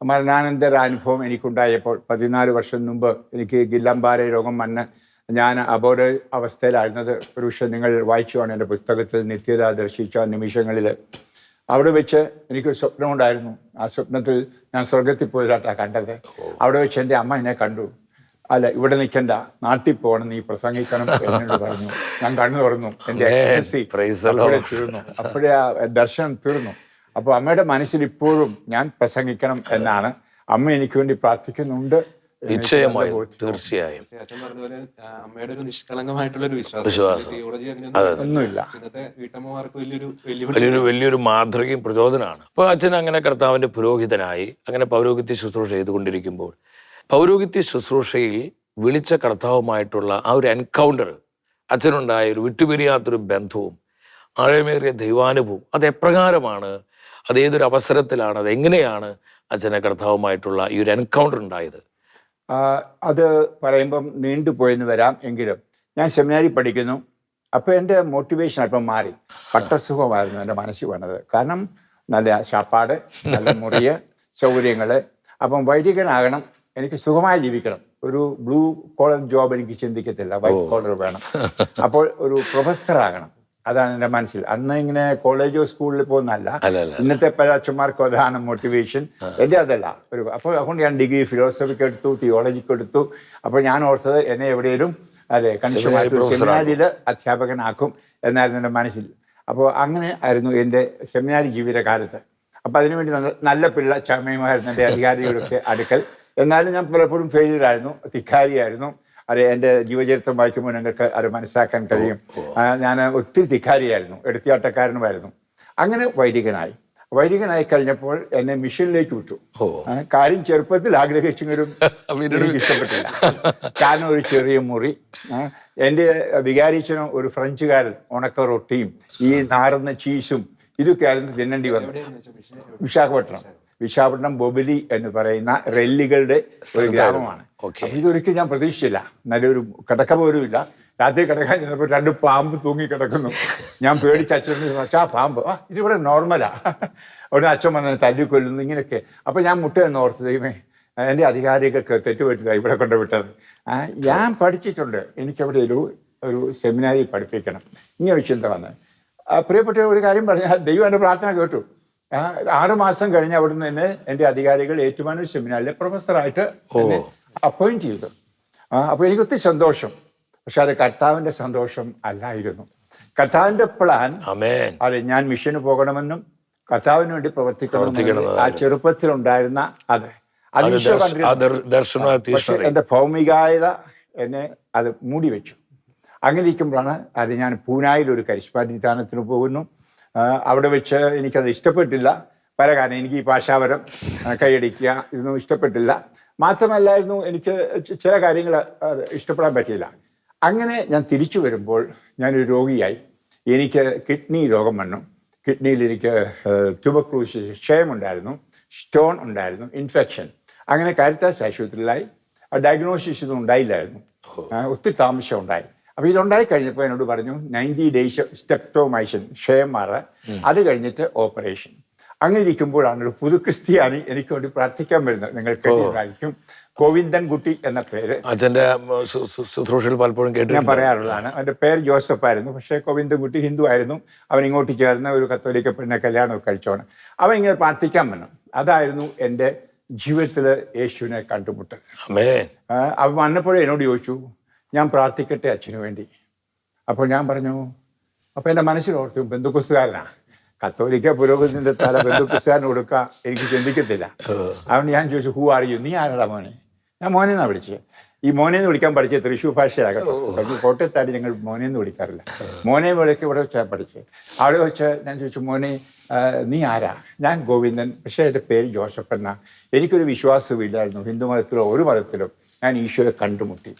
മരണാനന്തര അനുഭവം എനിക്കുണ്ടായപ്പോൾ പതിനാല് വർഷം മുമ്പ് എനിക്ക് ഗില്ലംബാര രോഗം വന്ന് ഞാൻ അബോധ അവസ്ഥയിലായിരുന്നത്. ഒരു വിഷയം നിങ്ങൾ വായിച്ചുവാണ് എന്റെ പുസ്തകത്തിൽ നിത്യത ദർശിച്ച നിമിഷങ്ങളിൽ അവിടെ വെച്ച് എനിക്കൊരു സ്വപ്നം ഉണ്ടായിരുന്നു. ആ സ്വപ്നത്തിൽ ഞാൻ സ്വർഗത്തിൽ പോയതാട്ടാ കണ്ടത്. അവിടെ വെച്ച് എന്റെ അമ്മ എന്നെ കണ്ടു. അല്ല ഇവിടെ നിൽക്കണ്ട. നാട്ടിൽ പോകണം നീ പ്രസംഗിക്കണം എന്നോട് പറഞ്ഞു. ഞാൻ കണ്ണു തുറന്നു. എന്റെ തീർന്നു. അപ്പോഴേ ആ ദർശനം തീർന്നു. അപ്പോൾ അമ്മയുടെ മനസ്സിൽ ഇപ്പോഴും ഞാൻ പ്രസംഗിക്കണം എന്നാണ്. അമ്മ എനിക്ക് വേണ്ടി പ്രാർത്ഥിക്കുന്നുണ്ട്. നിശ്ചയമായും തീർച്ചയായും. അമ്മയുടെ ഒരു നിഷ്കളങ്കമായിട്ടുള്ള ഒരു വിശ്വാസം. വലിയൊരു വലിയൊരു വലിയൊരു മാതൃകയും പ്രചോദനമാണ്. അപ്പോൾ അച്ഛൻ അങ്ങനെ കർത്താവിന്റെ പുരോഹിതനായി അങ്ങനെ പൗരോഹിത്യ ശുശ്രൂഷ ചെയ്തുകൊണ്ടിരിക്കുമ്പോൾ പൗരോഹിത്യ ശുശ്രൂഷയിൽ വിളിച്ച കർത്താവുമായിട്ടുള്ള ആ ഒരു എൻകൗണ്ടർ അച്ഛനുണ്ടായ ഒരു വിട്ടുപിരിയാത്തൊരു ബന്ധവും ആഴമേറിയ ദൈവാനുഭവം അത് എപ്രകാരമാണ് അത് ഏതൊരു അവസരത്തിലാണ് അത് എങ്ങനെയാണ് അച്ഛനെ കർത്താവുമായിട്ടുള്ള ഈ ഒരു എൻകൗണ്ടർ ഉണ്ടായത്? അത് പറയുമ്പം നീണ്ടുപോയെന്ന് വരാം എങ്കിലും ഞാൻ സെമിനാരി പഠിക്കുന്നു. അപ്പോൾ എന്റെ മോട്ടിവേഷൻ അല്പം മാറി. പട്ടസുഖമായിരുന്നു എന്റെ മനസ്സിൽ വന്നത്. കാരണം നല്ല ശാപ്പാട് നല്ല മുറിയ സൗകര്യങ്ങൾ അപ്പം വൈദികനാകണം എനിക്ക് സുഖമായി ജീവിക്കണം. ഒരു ബ്ലൂ കോളർ ജോബ് എനിക്ക് ചിന്തിക്കത്തില്ല. വൈറ്റ് കോളർ വേണം. അപ്പോൾ ഒരു പ്രൊഫസർ ആകണം അതാണ് എന്റെ മനസ്സിൽ. അന്ന് ഇങ്ങനെ കോളേജോ സ്കൂളിൽ പോകുന്നതല്ല. ഇന്നത്തെ പരാച്ചന്മാർക്ക് അതാണ് മോട്ടിവേഷൻ എന്റെ അതല്ല. ഒരു അപ്പോൾ അതുകൊണ്ട് ഞാൻ ഡിഗ്രി ഫിലോസഫിക്ക് എടുത്തു തിയോളജിക്ക് എടുത്തു. അപ്പോൾ ഞാൻ ഓർത്തത് എന്നെ എവിടെയും അതെ സെമിനാരിയിൽ അധ്യാപകനാക്കും എന്നായിരുന്നു എന്റെ മനസ്സിൽ. അപ്പോൾ അങ്ങനെ ആയിരുന്നു എന്റെ സെമിനാരി ജീവിതകാലത്ത്. അപ്പോൾ അതിനുവേണ്ടി നല്ല നല്ല പിള്ള ചമയമായിരുന്നു എന്റെ അധികാരികളൊക്കെ അടുക്കൽ. എന്നാലും ഞാൻ പലപ്പോഴും ഫെയിലിയർ ആയിരുന്നു ധിക്കാരിയായിരുന്നു. അത് എന്റെ ജീവചരിത്രം വായിക്കുമ്പോൾ നിങ്ങൾക്ക് അത് മനസ്സിലാക്കാൻ കഴിയും. ഞാൻ ഒത്തിരി ധിക്കാരിയായിരുന്നു എടുത്തിയാട്ടക്കാരനുമായിരുന്നു അങ്ങനെ വൈദികനായി. വൈദികനായി കഴിഞ്ഞപ്പോൾ എന്നെ മിഷനിലേക്ക് വിട്ടു. ആ, കാര്യം ചെറുപ്പത്തിൽ ആഗ്രഹിച്ചെങ്കിലും എനിക്ക് ഇഷ്ടപ്പെട്ടില്ല. കാരണം ഒരു ചെറിയ മുറി. എന്റെ വികാരിച്ചനും ഒരു ഫ്രഞ്ചുകാരൻ ഉണക്ക റൊട്ടിയും ഈ നാറുന്ന ചീസും ഇതൊക്കെ ആയിരുന്നു തിന്നേണ്ടി വന്നു. വിശാഖപട്ടണം. വിശാഖപട്ടണം ബൊബിലി എന്ന് പറയുന്ന റെല്ലികളുടെ ഒരു ഗ്രാമമാണ് ഓക്കെ. ഇതൊരിക്കലും ഞാൻ പ്രതീക്ഷിച്ചില്ല. നല്ലൊരു കിടക്ക പോലും ഇല്ല രാത്രി കിടക്കാൻ ചെന്നപ്പോൾ രണ്ട് പാമ്പ് തൂങ്ങി കിടക്കുന്നു. ഞാൻ പേടിച്ച് അച്ഛൻ ആ പാമ്പ്? ആ ഇതിവിടെ നോർമലാ. ഉടനെ അച്ഛൻ വന്ന് തല്ലിക്കൊല്ലുന്നു ഇങ്ങനെയൊക്കെ. അപ്പൊ ഞാൻ മുട്ട എന്ന് ഓർത്ത് ദൈവമേ എന്റെ അധികാരികൾക്ക് തെറ്റുപറ്റില്ല ഇവിടെ കൊണ്ട് വിട്ടത്. ഞാൻ പഠിച്ചിട്ടുണ്ട്. എനിക്കവിടെ ഒരു ഒരു സെമിനാരി പഠിപ്പിക്കണം. ഇങ്ങനെ ചിന്ത വന്ന്. പ്രിയപ്പെട്ട ഒരു കാര്യം പറഞ്ഞാൽ ദൈവം എന്റെ പ്രാർത്ഥന കേട്ടു. ആറ് മാസം കഴിഞ്ഞ് അവിടുന്ന് തന്നെ എന്റെ അധികാരികൾ ഏറ്റുമാനൂർ സെമിനാറിലെ പ്രൊഫസറായിട്ട് എന്നെ അപ്പോയിന്റ് ചെയ്തു. അപ്പോൾ എനിക്ക് ഒത്തിരി സന്തോഷം. പക്ഷെ അത് കർത്താവിന്റെ സന്തോഷം അല്ലായിരുന്നു. കർത്താവിന്റെ പ്ലാൻ അതെ ഞാൻ മിഷന് പോകണമെന്നും കർത്താവിന് വേണ്ടി പ്രവർത്തിക്കണമെന്നും ആ ചെറുപ്പത്തിലുണ്ടായിരുന്ന അതെ. എന്റെ ഭൗമികായത എന്നെ അത് മൂടി വെച്ചു അങ്ങനെ ഇരിക്കുമ്പോഴാണ് അത് ഞാൻ പൂനായിൽ ഒരു കരിഷ്മാതിദാനത്തിന് പോകുന്നു. അവിടെ വെച്ച് എനിക്കത് ഇഷ്ടപ്പെട്ടില്ല. പല കാരണം എനിക്ക് ഈ ഭാഷാപരം കൈയടിക്കുക ഇതൊന്നും ഇഷ്ടപ്പെട്ടില്ല. മാത്രമല്ലായിരുന്നു എനിക്ക് ചില കാര്യങ്ങൾ ഇഷ്ടപ്പെടാൻ പറ്റിയില്ല. അങ്ങനെ ഞാൻ തിരിച്ചു വരുമ്പോൾ ഞാനൊരു രോഗിയായി. എനിക്ക് കിഡ്നി രോഗം വന്നു. കിഡ്നിയിൽ എനിക്ക് ട്യൂബക്ലൂസിസ് ക്ഷയമുണ്ടായിരുന്നു. സ്റ്റോൺ ഉണ്ടായിരുന്നു. ഇൻഫെക്ഷൻ. അങ്ങനെ കാരിത്താസ് ആശുപത്രിയിലായി. ഡയഗ്നോസിസ് ഒന്നും ഉണ്ടായില്ലായിരുന്നു. ഒത്തിരി താമസം ഉണ്ടായി. അപ്പോൾ ഇതുണ്ടായി കഴിഞ്ഞപ്പോൾ എന്നോട് പറഞ്ഞു നയന്റി ഡേയ്സ് സ്റ്റെപ്റ്റോമൈഷൻ ക്ഷയം അത് കഴിഞ്ഞിട്ട് ഓപ്പറേഷൻ. അങ്ങനെ ഇരിക്കുമ്പോഴാണ് ഒരു പുതു ക്രിസ്ത്യാനി എനിക്ക് വേണ്ടി പ്രാർത്ഥിക്കാൻ വരുന്നത്. നിങ്ങൾക്ക് ആയിരിക്കും ഗോവിന്ദൻ കുട്ടി എന്ന പേര്. അച്ഛന്റെ ശു- ശുശ്രൂഷയിൽ പലപ്പോഴും ഞാൻ പറയാറുള്ളതാണ്. അവന്റെ പേര് ജോസഫ് ആയിരുന്നു. പക്ഷേ ഗോവിന്ദൻകുട്ടി ഹിന്ദു ആയിരുന്നു. അവൻ ഇങ്ങോട്ട് ചേർന്ന ഒരു കത്തോലിക്ക പെണ്ണെ കല്യാണമൊക്കെ കഴിച്ചോണ് അവൻ ഇങ്ങനെ പ്രാർത്ഥിക്കാൻ വന്നു. അതായിരുന്നു എന്റെ ജീവിതത്തിൽ യേശുവിനെ കണ്ടുമുട്ടൽ. അവൻ വന്നപ്പോഴേ എന്നോട് ചോദിച്ചു ഞാൻ പ്രാർത്ഥിക്കട്ടെ അച്ഛന് വേണ്ടി. അപ്പോൾ ഞാൻ പറഞ്ഞു അപ്പോൾ എന്റെ മനസ്സിൽ ഓർത്തു ബന്ധുക്കുസ്തുകാരനാ കത്തോലിക്ക പുരോഗതിന്റെ തല ബന്ധുക്കുസ്തുകാരന് കൊടുക്കുക എനിക്ക് ചിന്തിക്കത്തില്ല. അതുകൊണ്ട് ഞാൻ ചോദിച്ചു ഹൂ ആർ യു നീ ആരാടാ മോനെ? ഞാൻ മോനെ എന്നാണ് വിളിച്ചത് ഈ മോനെ എന്ന് വിളിക്കാൻ പഠിച്ചത് തൃശ്ശൂർ ഭാഷയാകട്ടെ കോട്ടയത്താടി ഞങ്ങൾ മോനെ എന്ന് വിളിക്കാറില്ല. മോനെ വിളിക്ക് ഇവിടെ വെച്ചാൽ പഠിച്ചത് അവിടെ വെച്ച് ഞാൻ ചോദിച്ചു മോനെ നീ ആരാ? ഞാൻ ഗോവിന്ദൻ പക്ഷേ എന്റെ പേര് ജോസഫ് എന്ന എനിക്കൊരു വിശ്വാസമില്ലായിരുന്നു ഹിന്ദു മതത്തിലോ ഒരു മതത്തിലോ ഞാൻ ഈശോയെ കണ്ടുമുട്ടി.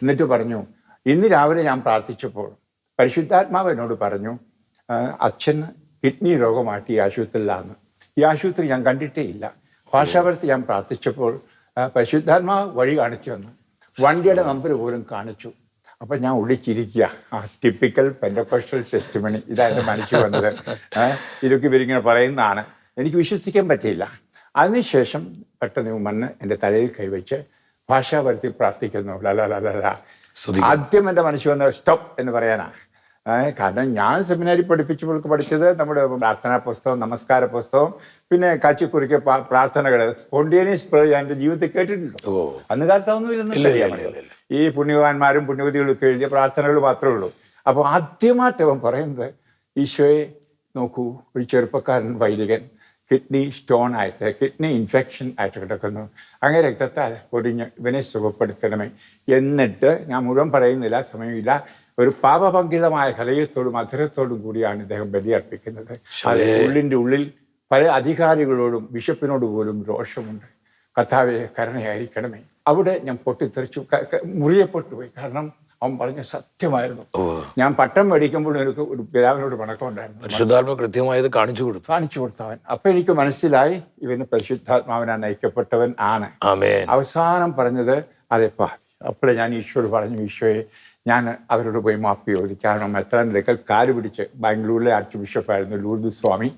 എന്നിട്ട് പറഞ്ഞു ഇന്ന് രാവിലെ ഞാൻ പ്രാർത്ഥിച്ചപ്പോൾ പരിശുദ്ധാത്മാവ് എന്നോട് പറഞ്ഞു അച്ഛൻ അച്ഛന് കിഡ്നി രോഗമായിട്ട് ഈ ആശുപത്രിയിലാണ് ഈ ആശുപത്രി ഞാൻ കണ്ടിട്ടേ ഇല്ല. ഭാഷാപരത്തിൽ ഞാൻ പ്രാർത്ഥിച്ചപ്പോൾ പരിശുദ്ധാത്മാവ് വഴി കാണിച്ചു തന്നു. വണ്ടിയുടെ നമ്പർ പോലും കാണിച്ചു. അപ്പം ഞാൻ ഒളിച്ചിരിക്കുക. ആ ടിപ്പിക്കൽ പെൻഡക്കോസ്റ്റൽ ടെസ്റ്റിമണി ഇതാ എന്റെ മനസ്സിൽ വന്നത്. ഇതൊക്കെ ഇവരിങ്ങനെ പറയുന്നതാണ്. എനിക്ക് വിശ്വസിക്കാൻ പറ്റിയില്ല. അതിനുശേഷം പെട്ടെന്ന് മണ്ണ് വന്ന് എന്റെ തലയിൽ കൈവച്ച് ഭാഷാപരത്തി പ്രാർത്ഥിക്കുന്നു. ലല സ്തുതിക്കുന്നു. ആദ്യം എന്റെ മനസ്സിൽ വന്ന സ്റ്റോപ്പ് എന്ന് പറയാനാ. ഏഹ് കാരണം ഞാൻ സെമിനാരി പഠിപ്പിച്ചപ്പോൾ പഠിച്ചത് നമ്മുടെ പ്രാർത്ഥനാ പുസ്തകം നമസ്കാര പുസ്തകം പിന്നെ കാച്ചിക്കുറിക്ക് പ്രാർത്ഥനകൾ സ്പോണ്ടേനിയസ് ഞാൻ എന്റെ ജീവിതത്തിൽ കേട്ടിട്ടുണ്ടോ. അന്ന് കാലത്ത് ഒന്നും. ഈ പുണ്യവാന്മാരും പുണ്യവതികളും ഒക്കെ എഴുതിയ പ്രാർത്ഥനകൾ മാത്രമേ ഉള്ളൂ. അപ്പോൾ ആദ്യമായിട്ട് അവൻ പറയുന്നത് ഈശോയെ നോക്കൂ ഒരു ചെറുപ്പക്കാരൻ വൈദികൻ. കിഡ്നി സ്റ്റോൺ ആയിട്ട് കിഡ്നി ഇൻഫെക്ഷൻ ആയിട്ട് കിടക്കുന്നു. അങ്ങനെ രക്തത്താൽ പൊടിഞ്ഞ് ഇവനെ സുഖപ്പെടുത്തണമേ. എന്നിട്ട് ഞാൻ മുഴുവൻ പറയുന്നില്ല സമയമില്ല. ഒരു പാപപങ്കിതമായ ഹൃദയത്തോടും മധുരത്തോടും കൂടിയാണ് ഇദ്ദേഹം ബലിയർപ്പിക്കുന്നത്. അത് ഉള്ളിന്റെ ഉള്ളിൽ പല അധികാരികളോടും ബിഷപ്പിനോട് പോലും രോഷമുണ്ട്. കർത്താവെ കരുണയായിരിക്കണമേ. അവിടെ ഞാൻ പൊട്ടിത്തെറിച്ചു. മുറിയപ്പെട്ടുപോയി ക- മുറിയപ്പെട്ടു പോയി കാരണം അവൻ പറഞ്ഞ സത്യമായിരുന്നു. ഞാൻ പട്ടം മേടിക്കുമ്പോൾ എനിക്ക് ഒരു പിതാവിനോട് പണക്കമുണ്ടായിരുന്നു. പരിശുദ്ധാത്മ കൃത്യമായത് കാണിച്ചു കൊടുത്തു. കാണിച്ചു കൊടുത്തവൻ. അപ്പൊ എനിക്ക് മനസ്സിലായി ഇവന് പരിശുദ്ധാത്മാവിനാ നയിക്കപ്പെട്ടവൻ ആണ്. അവസാനം പറഞ്ഞത് അതെപ്പാ അപ്പോഴേ ഞാൻ ഈശോട് പറഞ്ഞു ഈശോയെ ഞാൻ അവരോട് പോയി മാപ്പി ചോദിച്ചു കാരണം എത്രാനിലൊക്കെ കാൽ പിടിച്ച് ബാംഗ്ലൂരിലെ ആർച്ച് ബിഷപ്പായിരുന്നു ലൂർദ് സ്വാമി.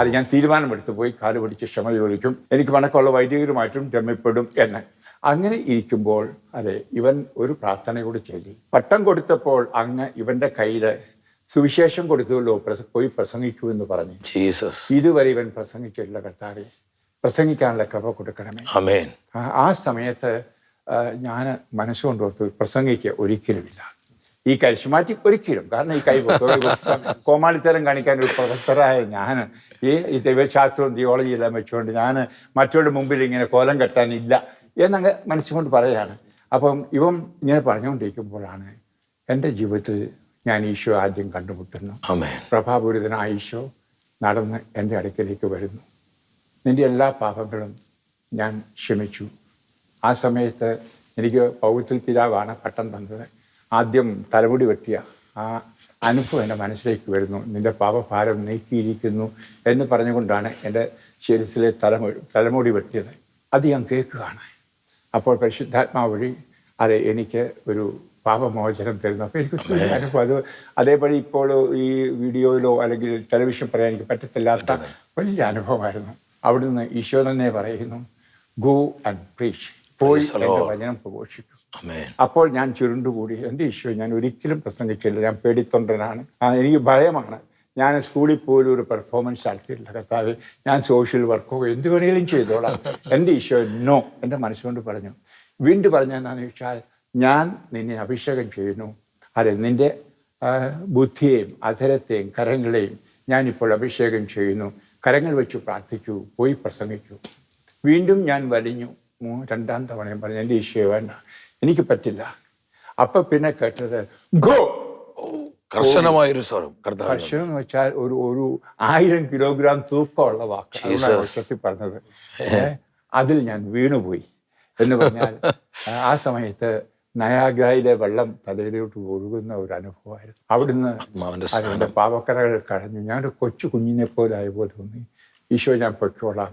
അത് ഞാൻ തീരുമാനമെടുത്ത് പോയി കാൽ പിടിച്ച് ക്ഷമ ചോദിക്കും. എനിക്ക് വണക്കമുള്ള വൈദികരുമായിട്ടും രമ്യപ്പെടും എന്ന്. അങ്ങനെ ഇരിക്കുമ്പോൾ അതെ ഇവൻ ഒരു പ്രാർത്ഥന കൂടി ചൊല്ലി പട്ടം കൊടുത്തപ്പോൾ അങ്ങ് ഇവന്റെ കയ്യിൽ സുവിശേഷം കൊടുത്തുള്ളൂ പോയി പ്രസംഗിക്കൂ എന്ന് പറഞ്ഞു. ജീസസ്. ഇതുവരെ ഇവൻ പ്രസംഗിച്ചില്ല കർത്താവെ. പ്രസംഗിക്കാനുള്ള കൃപ കൊടുക്കണമേ. ആമേൻ. ആ- സമയത്ത് ഞാൻ മനസ്സുകൊണ്ട് ഓർത്തു പ്രസംഗിക്ക് ഒരിക്കലുമില്ല. ഈ കരിശുമാറ്റി ഒരിക്കലും കാരണം ഈ കൈ കോമാളിത്തരം കാണിക്കാൻ ഒരു പ്രൊഫസറായ ഞാൻ ഈ ഈ ദൈവശാസ്ത്രവും തിയോളജി എല്ലാം വെച്ചുകൊണ്ട് ഞാൻ മറ്റുള്ള മുമ്പിൽ ഇങ്ങനെ കോലം കെട്ടാനില്ല. എന്നങ്ങ് മനസ്സുകൊണ്ട് പറയുകയാണ്. അപ്പം ഇവൻ ഇങ്ങനെ പറഞ്ഞുകൊണ്ടിരിക്കുമ്പോഴാണ് എന്റെ ജീവിതത്തിൽ ഞാൻ ഈശോ ആദ്യം കണ്ടുമുട്ടുന്നു. പ്രഭാപൂരിതനായ ഈശോ നടന്ന് എന്റെ അടുക്കലേക്ക് വരുന്നു. നിന്റെ എല്ലാ പാപങ്ങളും ഞാൻ ക്ഷമിച്ചു. ആ സമയത്ത് എനിക്ക് പൗത്തിൽ പിതാവാണ് പട്ടം തന്നത്. ആദ്യം തലമുടി വെട്ടിയ ആ അനുഭവം എന്റെ മനസ്സിലേക്ക് വരുന്നു. നിന്റെ പാപഭാരം നീക്കിയിരിക്കുന്നു എന്ന് പറഞ്ഞുകൊണ്ടാണ് എന്റെ ശിരസിലെ തലമുടി തലമുടി വെട്ടിയത്. അത് ഞാൻ കേൾക്കുകയാണ്. അപ്പോൾ പരിശുദ്ധാത്മാവ് വഴി അത് എനിക്ക് ഒരു പാപമോചനം തരുന്നു. അപ്പോൾ എനിക്ക് അനുഭവം. അത് അതേപടി ഇപ്പോൾ ഈ വീഡിയോയിലോ അല്ലെങ്കിൽ ടെലിവിഷൻ പറയാൻ എനിക്ക് പറ്റത്തില്ലാത്ത വലിയ അനുഭവമായിരുന്നു. അവിടുന്ന് ഈശോ തന്നെ പറയുന്നു ഗോ ആൻഡ് പ്രീച്ച് പോയി എന്റെ വചനം പ്രഘോഷിക്കും. അപ്പോൾ ഞാൻ ചുരുണ്ടുകൂടി എന്റെ ഈശോ ഞാൻ ഒരിക്കലും പ്രസംഗിച്ചില്ല. ഞാൻ പേടിത്തൊണ്ടനാണ്. എനിക്ക് ഭയമാണ്. ഞാൻ സ്കൂളിൽ പോലും ഒരു പെർഫോമൻസ് നടത്തിയിട്ടില്ല കർത്താവ് ഞാൻ സോഷ്യൽ വർക്കോ എന്ത് വേണമെങ്കിലും ചെയ്തോളാം. എന്റെ ഈശോ നോ എന്റെ മനസ്സുകൊണ്ട് പറഞ്ഞു. വീണ്ടും പറഞ്ഞു എന്താണെന്ന് ചോദിച്ചാൽ ഞാൻ നിന്നെ അഭിഷേകം ചെയ്യുന്നു. അതെ നിന്റെ ബുദ്ധിയെയും അധരത്തെയും കരങ്ങളെയും ഞാനിപ്പോൾ അഭിഷേകം ചെയ്യുന്നു. കരങ്ങൾ വെച്ച് പ്രാർത്ഥിക്കൂ പോയി പ്രസംഗിക്കൂ. വീണ്ടും ഞാൻ വലിഞ്ഞു. രണ്ടാം തവണയും പറഞ്ഞു എന്റെ ഈശോ വേണ്ട എനിക്ക് പറ്റില്ല. അപ്പം പിന്നെ കേട്ടത് ഗോ! കർശനമായൊരു സ്വരം കർത്താവ് കർഷകം എന്ന് വെച്ചാൽ ഒരു ഒരു ആയിരം കിലോഗ്രാം തൂക്കമുള്ള വാക്ക് പറഞ്ഞത്. അതിൽ ഞാൻ വീണുപോയി എന്ന് പറഞ്ഞാൽ ആ, സമയത്ത് നയാഗ്രയിലെ വെള്ളം തലയിലോട്ട് ഒഴുകുന്ന ഒരു അനുഭവമായിരുന്നു. അവിടുന്ന് അതിന്റെ പാവക്കറകൾ കടഞ്ഞു ഞാനൊരു കൊച്ചു കുഞ്ഞിനെ പോലെ ആയപോലെ തോന്നി. ഈശോ ഞാൻ പൊയ്ക്കോളാം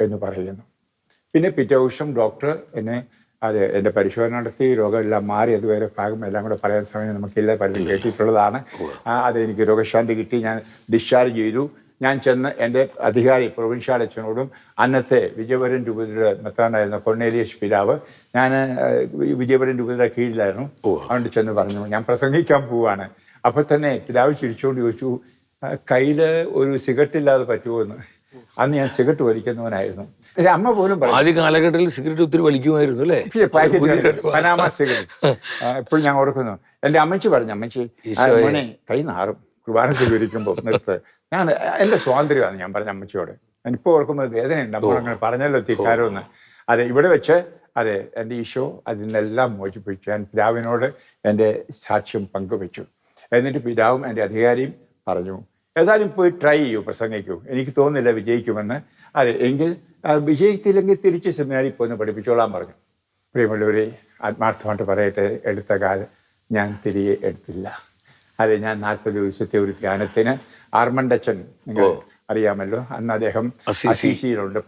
എന്ന് പറയുന്നു. പിന്നെ പിറ്റേ ദിവസം ഡോക്ടർ എന്നെ അത് എന്റെ പരിശോധന നടത്തി രോഗമെല്ലാം മാറി അതുവരെ ഭാഗം എല്ലാം കൂടെ പറയാൻ സമയം നമുക്കില്ല പലരും കേട്ടിട്ടുള്ളതാണ്. അതെനിക്ക് അത് എനിക്ക് രോഗശാന്തി കിട്ടി ഞാൻ ഡിസ്ചാർജ് ചെയ്തു. ഞാൻ ചെന്ന് എന്റെ അധികാരി പ്രൊവിൻഷ്യൽ അച്ഛനോടും അന്നത്തെ വിജയപുരം രൂപതയുടെ മെത്രാനായിരുന്ന കൊണ്ണേലിയസ് പിതാവ് ഞാൻ വിജയപുരം രൂപതയുടെ കീഴിലായിരുന്നു. അതുകൊണ്ട് ചെന്ന് പറഞ്ഞു ഞാൻ പ്രസംഗിക്കാൻ പോവാണ്. അപ്പോൾ തന്നെ പിതാവ് ചിരിച്ചുകൊണ്ട് ചോദിച്ചു കയ്യിൽ ഒരു സിഗരറ്റ് ഇല്ലാതെ പറ്റുമോ എന്ന്? അന്ന് ഞാൻ സിഗരറ്റ് വലിക്കുന്നവനായിരുന്നു. അമ്മ പോലും ആദ്യ കാലഘട്ടത്തിൽ സിഗരറ്റ് ഒത്തിരി വലിക്കുമായിരുന്നു അല്ലേ? Panama cigarette. ഇപ്പോഴും ഞാൻ ഓർക്കുന്നു. എന്റെ അമ്മച്ചി പറഞ്ഞു അമ്മച്ചി മോനെ കൈ നാറും. കുർബാന സ്വീകരിക്കുമ്പോൾ നിർത്ത്. ഞാൻ എന്റെ സ്വാതന്ത്ര്യമാണ് ഞാൻ പറഞ്ഞ അമ്മച്ചിയോട്. ഞാനിപ്പോൾ ഓർക്കുമ്പോൾ വേദനയുണ്ട് നമ്മൾ അങ്ങനെ പറഞ്ഞല്ലോ തിക്കാരോ എന്ന് അതെ ഇവിടെ വെച്ച് അതെ എന്റെ ഈശോ അതിനെല്ലാം മോചിപ്പിച്ചു. ഞാൻ പിതാവിനോട് എന്റെ സാക്ഷ്യം പങ്കുവെച്ചു. എന്നിട്ട് പിതാവും എന്റെ അധികാരിയും പറഞ്ഞു ഏതായാലും പോയി ട്രൈ ചെയ്യൂ പ്രസംഗിക്കൂ. എനിക്ക് തോന്നുന്നില്ല വിജയിക്കുമെന്ന്. അതെ എങ്കിൽ വിജയിച്ചില്ലെങ്കിൽ തിരിച്ച് സെമിനാരിൽ പോയി പഠിപ്പിച്ചോളാൻ പറഞ്ഞു. പ്രിയമുള്ളവരെ ആത്മാർത്ഥമായിട്ട് പറയട്ടെ എടുത്ത കാലം ഞാൻ തിരികെ എടുത്തില്ല. അതെ ഞാൻ നാൽപ്പത് ദിവസത്തെ ഒരു ധ്യാനത്തിന് ആർമണ്ടച്ചൻ നിങ്ങൾ അറിയാമല്ലോ. അന്ന് അദ്ദേഹം അസീസി.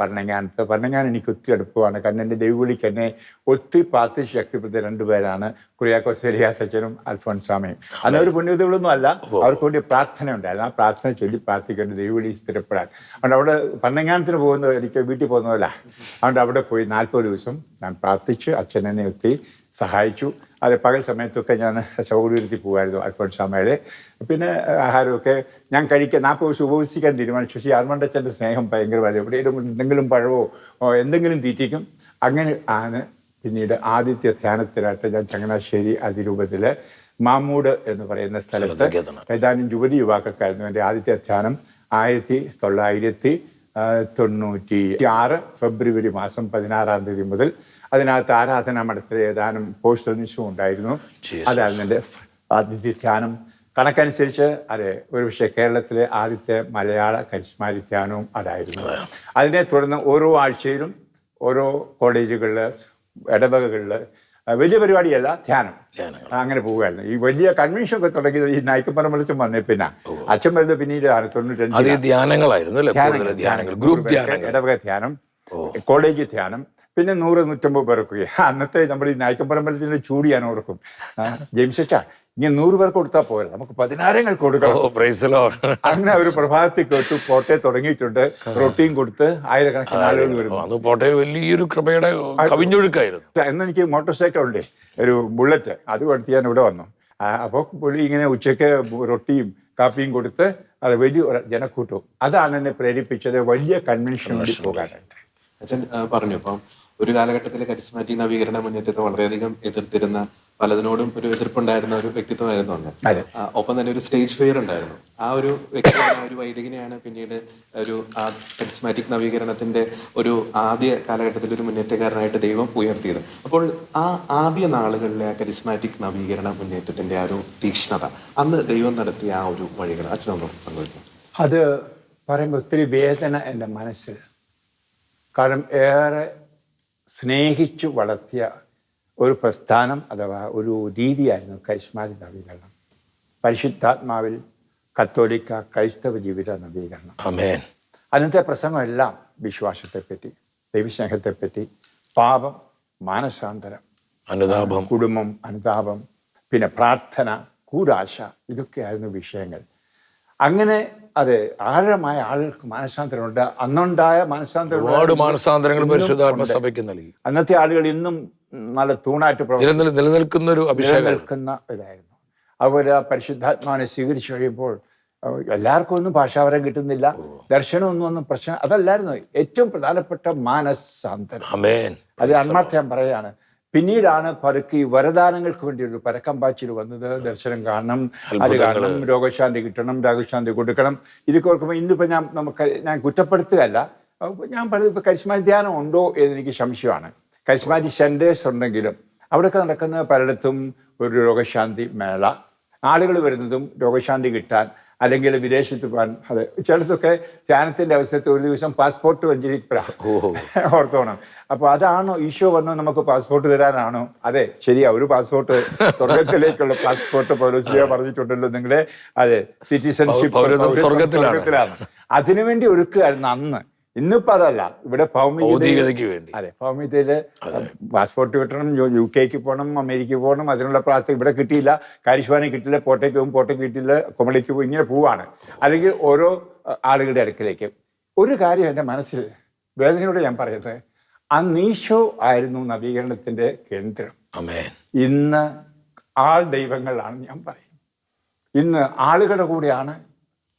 ഭരണങ്ങാനത്ത്. ഭരണങ്ങാൻ എനിക്ക് ഒത്തിരി അടുപ്പമാണ്. കണ്ണന്റെ ദൈവവിളിക്ക് എന്നെ ഒത്തിരി പാർട്ടി ശക്തിപ്പെടുത്തിയ രണ്ടുപേരാണ് കുര്യാക്കോസ് എലിയാസ് അച്ഛനും അൽഫോൻസാമയും. അന്ന് ഒരു പുണ്യതകളൊന്നും അല്ല. അവർക്ക് വേണ്ടി പ്രാർത്ഥന ഉണ്ടായിരുന്നു. ആ പ്രാർത്ഥന ചൊല്ലി പ്രാർത്ഥിക്കേണ്ട ദൈവവിളി സ്ഥിരപ്പെടാൻ. അതുകൊണ്ട് അവിടെ ഭരണങ്ങാനത്തിന് പോകുന്നത് എനിക്ക് വീട്ടിൽ പോകുന്നതല്ല അതുകൊണ്ട് അവിടെ പോയി നാൽപ്പത് ദിവസം ഞാൻ പ്രാർത്ഥിച്ച് അച്ഛനെന്നെ ഒത്തിരി സഹായിച്ചു. അത് പകൽ സമയത്തൊക്കെ ഞാൻ സൗകര്യത്തിൽ പോകുമായിരുന്നു അൽഫോൻസാമയുടെ. പിന്നെ ആഹാരമൊക്കെ ഞാൻ കഴിക്കാൻ നാൽപ്പത് ദിവസം ഉപവസിക്കാൻ തീരുമാനിച്ചു. പക്ഷേ അർമണ്ടച്ചന്റെ സ്നേഹം ഭയങ്കരമായി എവിടെയെങ്കിലും എന്തെങ്കിലും പഴവോ എന്തെങ്കിലും തീറ്റിക്കും. അങ്ങനെ ആണ് പിന്നീട് ആദ്യത്തെ ധ്യാനത്തിലായിട്ട് ഞാൻ ചങ്ങനാശ്ശേരി അതിരൂപത്തിൽ മാമൂട് എന്ന് പറയുന്ന സ്ഥലത്ത് ഏതാനും യുവതി യുവാക്കൾക്കായിരുന്നു എന്റെ ആദ്യത്തെ ധ്യാനം. ആയിരത്തി തൊള്ളായിരത്തി തൊണ്ണൂറ്റി ആറ് ഫെബ്രുവരി മാസം പതിനാറാം തീയതി മുതൽ അതിനകത്ത് ആരാധനാ മഠത്തിൽ ഏതാനും പോസ്റ്റൽ നിശ്ചയം ഉണ്ടായിരുന്നു. അതായിരുന്നു എന്റെ ആദ്യത്തെ ധ്യാനം. കണക്കനുസരിച്ച് അതെ ഒരുപക്ഷെ കേരളത്തിലെ ആദ്യത്തെ മലയാള കരിസ്മാരി ധ്യാനവും അതായിരുന്നു. അതിനെ തുടർന്ന് ഓരോ ആഴ്ചയിലും ഓരോ കോളേജുകളിൽ ഇടവകകളിൽ വലിയ പരിപാടിയല്ല ധ്യാനം. അങ്ങനെ പോവുകയായിരുന്നു. ഈ വലിയ കൺവെൻഷൻ ഒക്കെ തുടങ്ങിയത് ഈ നായിക്കപ്പറമ്പലത്തും വന്നേ പിന്നെ. അച്ഛൻ വരുന്നത് പിന്നീട് തൊണ്ണൂറ്റി ധ്യാനങ്ങളായിരുന്നു ഗ്രൂപ്പ് ഇടവക ധ്യാനം കോളേജ് ധ്യാനം പിന്നെ നൂറ് നൂറ്റമ്പത് പേർക്ക്. അന്നത്തെ നമ്മൾ ഈ നായിക്കപ്പറമ്പലത്തിന്റെ ചൂട് ഞാൻ ഓർക്കും. ജെയിംസ് ജെയിംസ് ഇങ്ങനെ നൂറ് പേർക്ക് കൊടുത്താൽ പോരാ. നമുക്ക് പതിനായിരങ്ങൾ ഓ കൊടുക്കണം അങ്ങനെ ഒരു പ്രഭാതത്തിൽ കേട്ടു. കോട്ടയം തുടങ്ങിയിട്ടുണ്ട്. റൊട്ടീൻ കൊടുത്ത് ആയിരക്കണക്കിന് ആളുകൾ വരുന്നു. അന്ന് പോട്ടെ വലിയൊരു കൃപയുടെ കവിഞ്ഞൊഴുക്കായിരുന്നു. എന്ന് എനിക്ക് മോട്ടോർ സൈക്കിൾ ഉണ്ട് ഒരു ബുള്ളറ്റ്. അത് എടുത്ത് ഞാൻ ഇവിടെ വന്നു. അപ്പോൾ പുള്ളി ഇങ്ങനെ ഉച്ചയ്ക്ക് റൊട്ടിയും കാപ്പിയും കൊടുത്ത് അത് വലിയ ജനക്കൂട്ടവും അതാണ് എന്നെ പ്രേരിപ്പിച്ചത് വലിയ കൺവെൻഷൻ. വേണ്ടി പോകാനായിട്ട്. അച്ഛൻ പറഞ്ഞു അപ്പം ഒരു കാലഘട്ടത്തിൽ കരിസ്മാറ്റിക് നവീകരണ മുന്നേറ്റത്തെ വളരെയധികം എതിർത്തിരുന്ന പലതിനോടും ഒരു എതിർപ്പുണ്ടായിരുന്ന ഒരു വ്യക്തിത്വമായിരുന്നു അതെ. ഒപ്പം തന്നെ ഒരു സ്റ്റേജ് ഫെയർ ഉണ്ടായിരുന്നു. ആ ഒരു വ്യക്തി ഒരു വൈദികനെയാണ് പിന്നീട് ഒരു ആ കരിസ്മാറ്റിക് നവീകരണത്തിന്റെ ഒരു ആദ്യ കാലഘട്ടത്തിൽ ഒരു മുന്നേറ്റക്കാരനായിട്ട് ദൈവം ഉയർത്തിയത്. അപ്പോൾ ആ ആദ്യ നാളുകളിലെ ആ കരിസ്മാറ്റിക് നവീകരണ മുന്നേറ്റത്തിന്റെ ആ ഒരു തീക്ഷ്ണത അന്ന് ദൈവം നടത്തിയ ആ ഒരു വഴികൾ അച്ഛനൊന്നും പങ്കുവയ്ക്കും അത് പറയുമ്പോൾ ഒത്തിരി വേദന എന്റെ മനസ്സിൽ. കാരണം ഏറെ സ്നേഹിച്ചു വളർത്തിയ ഒരു പ്രസ്ഥാനം അഥവാ ഒരു രീതിയായിരുന്നു കരിസ്മാരി നവീകരണം. പരിശുദ്ധാത്മാവിൽ കത്തോലിക്ക ക്രൈസ്തവ ജീവിത നവീകരണം. അന്നത്തെ പ്രസംഗമെല്ലാം വിശ്വാസത്തെപ്പറ്റി ദൈവസ്നേഹത്തെപ്പറ്റി പാപം മാനസാന്തരം അനുതാപം. കുടുംബം അനുതാപം പിന്നെ പ്രാർത്ഥന കൂടാശ ഇതൊക്കെയായിരുന്നു വിഷയങ്ങൾ. അങ്ങനെ അതെ ആഴമായ ആളുകൾക്ക് മാനസാന്തരമുണ്ട്. അന്നുണ്ടായ മാനസാന്തരം ഒരുപാട് മാനസാന്തരങ്ങൾ പരിശുദ്ധാത്മ സഭയ്ക്ക് നൽകി. അന്നത്തെ ആളുകൾ ഇന്നും നല്ല തൂണായിട്ട് നിലനിൽക്കുന്ന ഒരു അഭിഷേകം. നിൽക്കുന്ന ഇതായിരുന്നു. അതുപോലെ ആ പരിശുദ്ധാത്മാവിനെ സ്വീകരിച്ചു കഴിയുമ്പോൾ എല്ലാവർക്കും ഒന്നും ഭാഷാവരം കിട്ടുന്നില്ല. ദർശനമൊന്നും ഒന്നും പ്രശ്നം അതല്ലായിരുന്നു ഏറ്റവും പ്രധാനപ്പെട്ട മാനസാന്തരം. അത് അന്മാർത്ഥം ഞാൻ പറയാണ് പിന്നീടാണ് പതുക്കെ ഈ വരദാനങ്ങൾക്ക് വേണ്ടി ഒരു പരക്കം പാച്ചിൽ വന്നത്. ദർശനം കാണണം. അത് കാണണം. രോഗശാന്തി കിട്ടണം. രോഗശാന്തി കൊടുക്കണം. ഇതൊക്കെ ഓർക്കുമ്പോൾ ഇന്നിപ്പോൾ ഞാൻ നമുക്ക് ഞാൻ കുറ്റപ്പെടുത്തുകയല്ല. ഞാൻ പറയുന്നത് ഇപ്പോൾ കരിസ്മാതി ധ്യാനം ഉണ്ടോ എന്ന് എനിക്ക് സംശയമാണ്. കരിസ്മാതി സെന്റേഴ്സ് ഉണ്ടെങ്കിലും അവിടെയൊക്കെ നടക്കുന്ന പലയിടത്തും ഒരു രോഗശാന്തി മേള. ആളുകൾ വരുന്നതും രോഗശാന്തി കിട്ടാൻ അല്ലെങ്കിൽ വിദേശത്ത് പോകാൻ. അതെ. ചിലതൊക്കെ ധ്യാനത്തിന്റെ അവസരത്തിൽ ഒരു ദിവസം പാസ്പോർട്ട് വഞ്ചരിക്കപ്പെടാം ഓർത്തോണം. അപ്പൊ അതാണോ ഈശോ വന്ന് നമുക്ക് പാസ്പോർട്ട് തരാനാണോ? അതെ ശരിയാ. ഒരു പാസ്പോർട്ട് സ്വർഗത്തിലേക്കുള്ള പാസ്പോർട്ട് പൗലോസിയ പറഞ്ഞിട്ടുണ്ടല്ലോ നിങ്ങളെ. അതെ സിറ്റിസൺഷിപ്പ് സ്വർഗത്തിലാണ്. അതിനുവേണ്ടി ഒരുക്കുകയായിരുന്നു അന്ന്. ഇന്നിപ്പോ അതല്ല. ഇവിടെ ഭൗമികതയ്ക്ക് വേണ്ടി. അതെ ഭൗമികതയിൽ പാസ്പോർട്ട് കിട്ടണം യു- കെക്ക് പോകണം അമേരിക്കക്ക് പോകണം അതിനുള്ള പ്രാർത്ഥന ഇവിടെ കിട്ടിയില്ല. കാരിശ്വാനി കിട്ടില്ല പോട്ടയ്ക്ക് പോകും പോട്ടയ്ക്ക് കിട്ടിയില്ല കുമളിക്ക് പോകും ഇങ്ങനെ പോവാണ്. അല്ലെങ്കിൽ ഓരോ ആളുകളുടെ അടുക്കിലേക്ക്. ഒരു കാര്യം എന്റെ മനസ്സിൽ വേദനയോടെ ഞാൻ പറയുന്നത് ആ ഈശോ ആയിരുന്നു നവീകരണത്തിന്റെ കേന്ദ്രം. ഇന്ന് ആൾ ദൈവങ്ങളാണ് ഞാൻ പറയും ഇന്ന് ആളുകളുടെ കൂടെയാണ്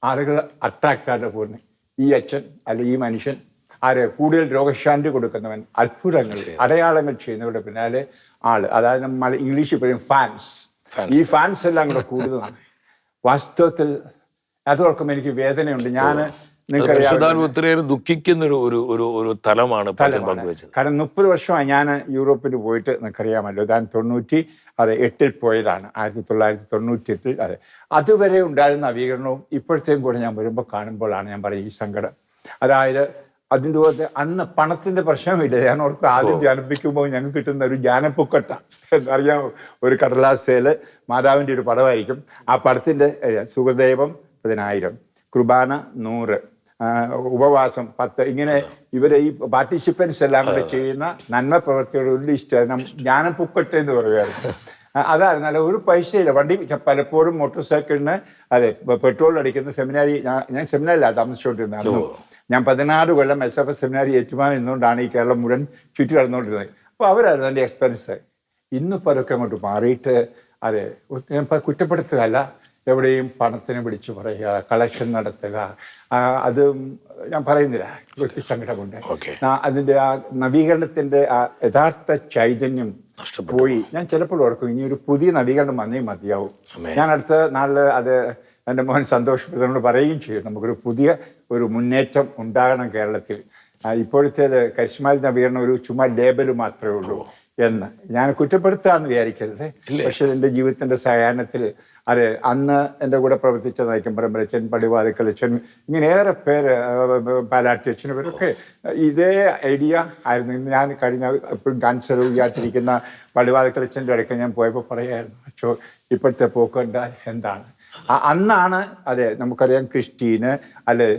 ആളുകൾ അട്രാക്ട് ആയിട്ട് പോകുന്നത്. ഈ അച്ഛൻ അല്ലെ ഈ മനുഷ്യൻ ആര് കൂടുതൽ രോഗശാന്തി കൊടുക്കുന്നവൻ അത്ഭുതങ്ങൾ അടയാളങ്ങൾ ചെയ്യുന്നവരുടെ പിന്നാലെ ആൾ. അതായത് നമ്മൾ ഇംഗ്ലീഷിൽ പറയും ഫാൻസ് ഈ ഫാൻസ് എല്ലാം കൂടെ കൂടുതലാണ് വാസ്തവത്തിൽ അതോർക്കും എനിക്ക് വേദനയുണ്ട്. ഞാൻ ഒത്തിരിയേറെ ദുഃഖിക്കുന്ന ഒരു ഒരു ഒരു തലമാണ് കാരണം മുപ്പത് വർഷമായി ഞാൻ യൂറോപ്പിൽ പോയിട്ട് നിനക്കറിയാമല്ലോ ഞാൻ തൊണ്ണൂറ്റി അതെ എട്ടിൽ പോയതാണ്. ആയിരത്തി തൊള്ളായിരത്തി തൊണ്ണൂറ്റി എട്ടിൽ അതെ. അതുവരെ ഉണ്ടായിരുന്ന നവീകരണവും ഇപ്പോഴത്തെയും കൂടെ ഞാൻ വരുമ്പോൾ കാണുമ്പോഴാണ് ഞാൻ പറയുന്നത് ഈ സങ്കടം. അതായത് അതിന്റെ പോലത്തെ അന്ന് പണത്തിന്റെ പ്രശ്നമില്ല. ഞാൻ ഓർത്ത് ആദ്യം ധ്യാനിപ്പിക്കുമ്പോൾ ഞങ്ങൾക്ക് കിട്ടുന്ന ഒരു ജ്ഞാനപ്പൊക്കട്ട. എന്നറിയാമോ ഒരു കടലാസയിൽ മാതാവിന്റെ ഒരു പടമായിരിക്കും. ആ പടത്തിന്റെ സുഖദേവം പതിനായിരം കുർബാന നൂറ് ഉപവാസം പത്ത് ഇങ്ങനെ ഇവരെ ഈ പാർട്ടിസിപ്പൻസ് എല്ലാം കൂടെ ചെയ്യുന്ന നന്മ പ്രവർത്തിയുടെ ഒരു ലിസ്റ്റ് ജ്ഞാനം പൂക്കട്ടെ എന്ന് പറയുമായിരുന്നു. അതായിരുന്നല്ല അതായിരുന്നു. അല്ല ഒരു പൈസയില്ല. വണ്ടി പലപ്പോഴും മോട്ടോർ സൈക്കിളിന് അതെ പെട്രോൾ അടിക്കുന്ന സെമിനാരി ഞാൻ- സെമിനാരിലാണ് താമസിച്ചുകൊണ്ടിരുന്നത്. ഞാൻ പതിനാറ് കൊല്ലം എസ് എഫ് എസ് സെമിനാരി ഏറ്റുമാൻ എന്നുകൊണ്ടാണ് ഈ കേരളം മുഴുവൻ ചുറ്റി കടന്നുകൊണ്ടിരുന്നത്. അപ്പോൾ അവരായിരുന്നു എന്റെ എക്സ്പെൻസ് ഇന്നിപ്പോൾ അതൊക്കെ അങ്ങോട്ട് മാറിയിട്ട് അതെ കുറ്റപ്പെടുത്തുകയല്ല. എവിടെയും പണത്തിന് പിടിച്ചു പറയുക കളക്ഷൻ നടത്തുക. അത് ഞാൻ പറയുന്നില്ല. വ്യക്തി സങ്കടമുണ്ട്. ഓക്കെ. ആ, അതിന്റെ ആ നവീകരണത്തിന്റെ ആ യഥാർത്ഥ ചൈതന്യം പോയി. ഞാൻ ചിലപ്പോൾ ഓർക്കും ഇനി ഒരു പുതിയ നവീകരണം വന്നേ മതിയാവും. ഞാൻ അടുത്ത നാളിൽ അത് എന്റെ മോഹൻ സന്തോഷ് പിതാവിനോട് പറയുകയും ചെയ്യും. നമുക്കൊരു പുതിയ ഒരു മുന്നേറ്റം ഉണ്ടാകണം കേരളത്തിൽ. ഇപ്പോഴത്തെ ഇപ്പോഴത്തേത് കരിസ്മാൽ നവീകരണം ഒരു ചുമ്മാ ലേബൽ മാത്രമേ ഉള്ളൂ എന്ന്. ഞാൻ കുറ്റപ്പെടുത്താന്ന് വിചാരിക്കരുത്. പക്ഷെ എന്റെ ജീവിതത്തിന്റെ സഹായത്തിൽ അത് അന്ന് എന്റെ കൂടെ പ്രവർത്തിച്ച നയിക്കമ്പരമ്പരച്ചൻ പടിവാതിക്കലച്ചൻ ഇങ്ങനെ ഏറെ പേര് പാലാട്ടി അച്ഛൻ ഇവരൊക്കെ ഇതേ ഐഡിയ ആയിരുന്നു. ഞാൻ കഴിഞ്ഞ എപ്പോഴും ക്യാൻസർ രോഗിയായിട്ടിരിക്കുന്ന പടിവാതിക്കലച്ചന്റെ അടുക്കൽ ഞാൻ പോയപ്പോൾ പറയായിരുന്നു അച്ഛോ ഇപ്പോഴത്തെ പോക്ക് എന്താണ്? അന്നാണ് അതെ നമുക്കറിയാം ക്രിസ്റ്റീന് അല്ലെ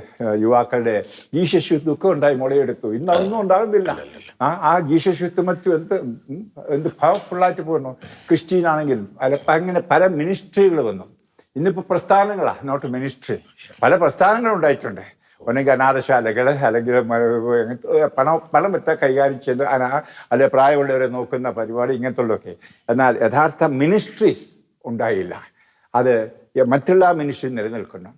യുവാക്കളുടെ ജീശശുദ്ധൊക്കെ ഉണ്ടായി മുളയെടുത്തു. ഇന്ന് അതൊന്നും ഉണ്ടാകുന്നില്ല. ആ ആ ജീശശുദ്ധമത്വം എന്ത് എന്ത് പവർഫുള്ളായിട്ട് പോകുന്നു ക്രിസ്റ്റീൻ ആണെങ്കിലും അല്ല അങ്ങനെ പല മിനിസ്ട്രികൾ വന്നു. ഇന്നിപ്പോൾ പ്രസ്ഥാനങ്ങളാ നോട്ട് മിനിസ്ട്രി പല പ്രസ്ഥാനങ്ങളും ഉണ്ടായിട്ടുണ്ട്. ഒന്നെങ്കിൽ അനാഥശാലകൾ അല്ലെങ്കിൽ പണം പണം വിട്ട കൈകാര്യം ചെയ്ത് അനാ അല്ലെ പ്രായമുള്ളവരെ നോക്കുന്ന പരിപാടി ഇങ്ങനത്തുള്ളതൊക്കെ. എന്നാൽ യഥാർത്ഥ മിനിസ്ട്രീസ് ഉണ്ടായില്ല. അത് മറ്റുള്ള മനുഷ്യൻ നിലനിൽക്കുന്നു.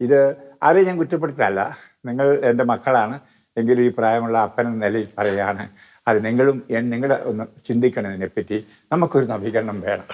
ഇത് ആരെയും ഞാൻ കുറ്റപ്പെടുത്തല്ല നിങ്ങൾ എന്റെ മക്കളാണ് എങ്കിലും ഈ പ്രായമുള്ള അപ്പനെന്ന നിലയിൽ പറയുകയാണ്. അത് നിങ്ങളും നിങ്ങളെ ഒന്ന് ചിന്തിക്കണം ഇതിനെപ്പറ്റി. നമുക്കൊരു നവീകരണം വേണം.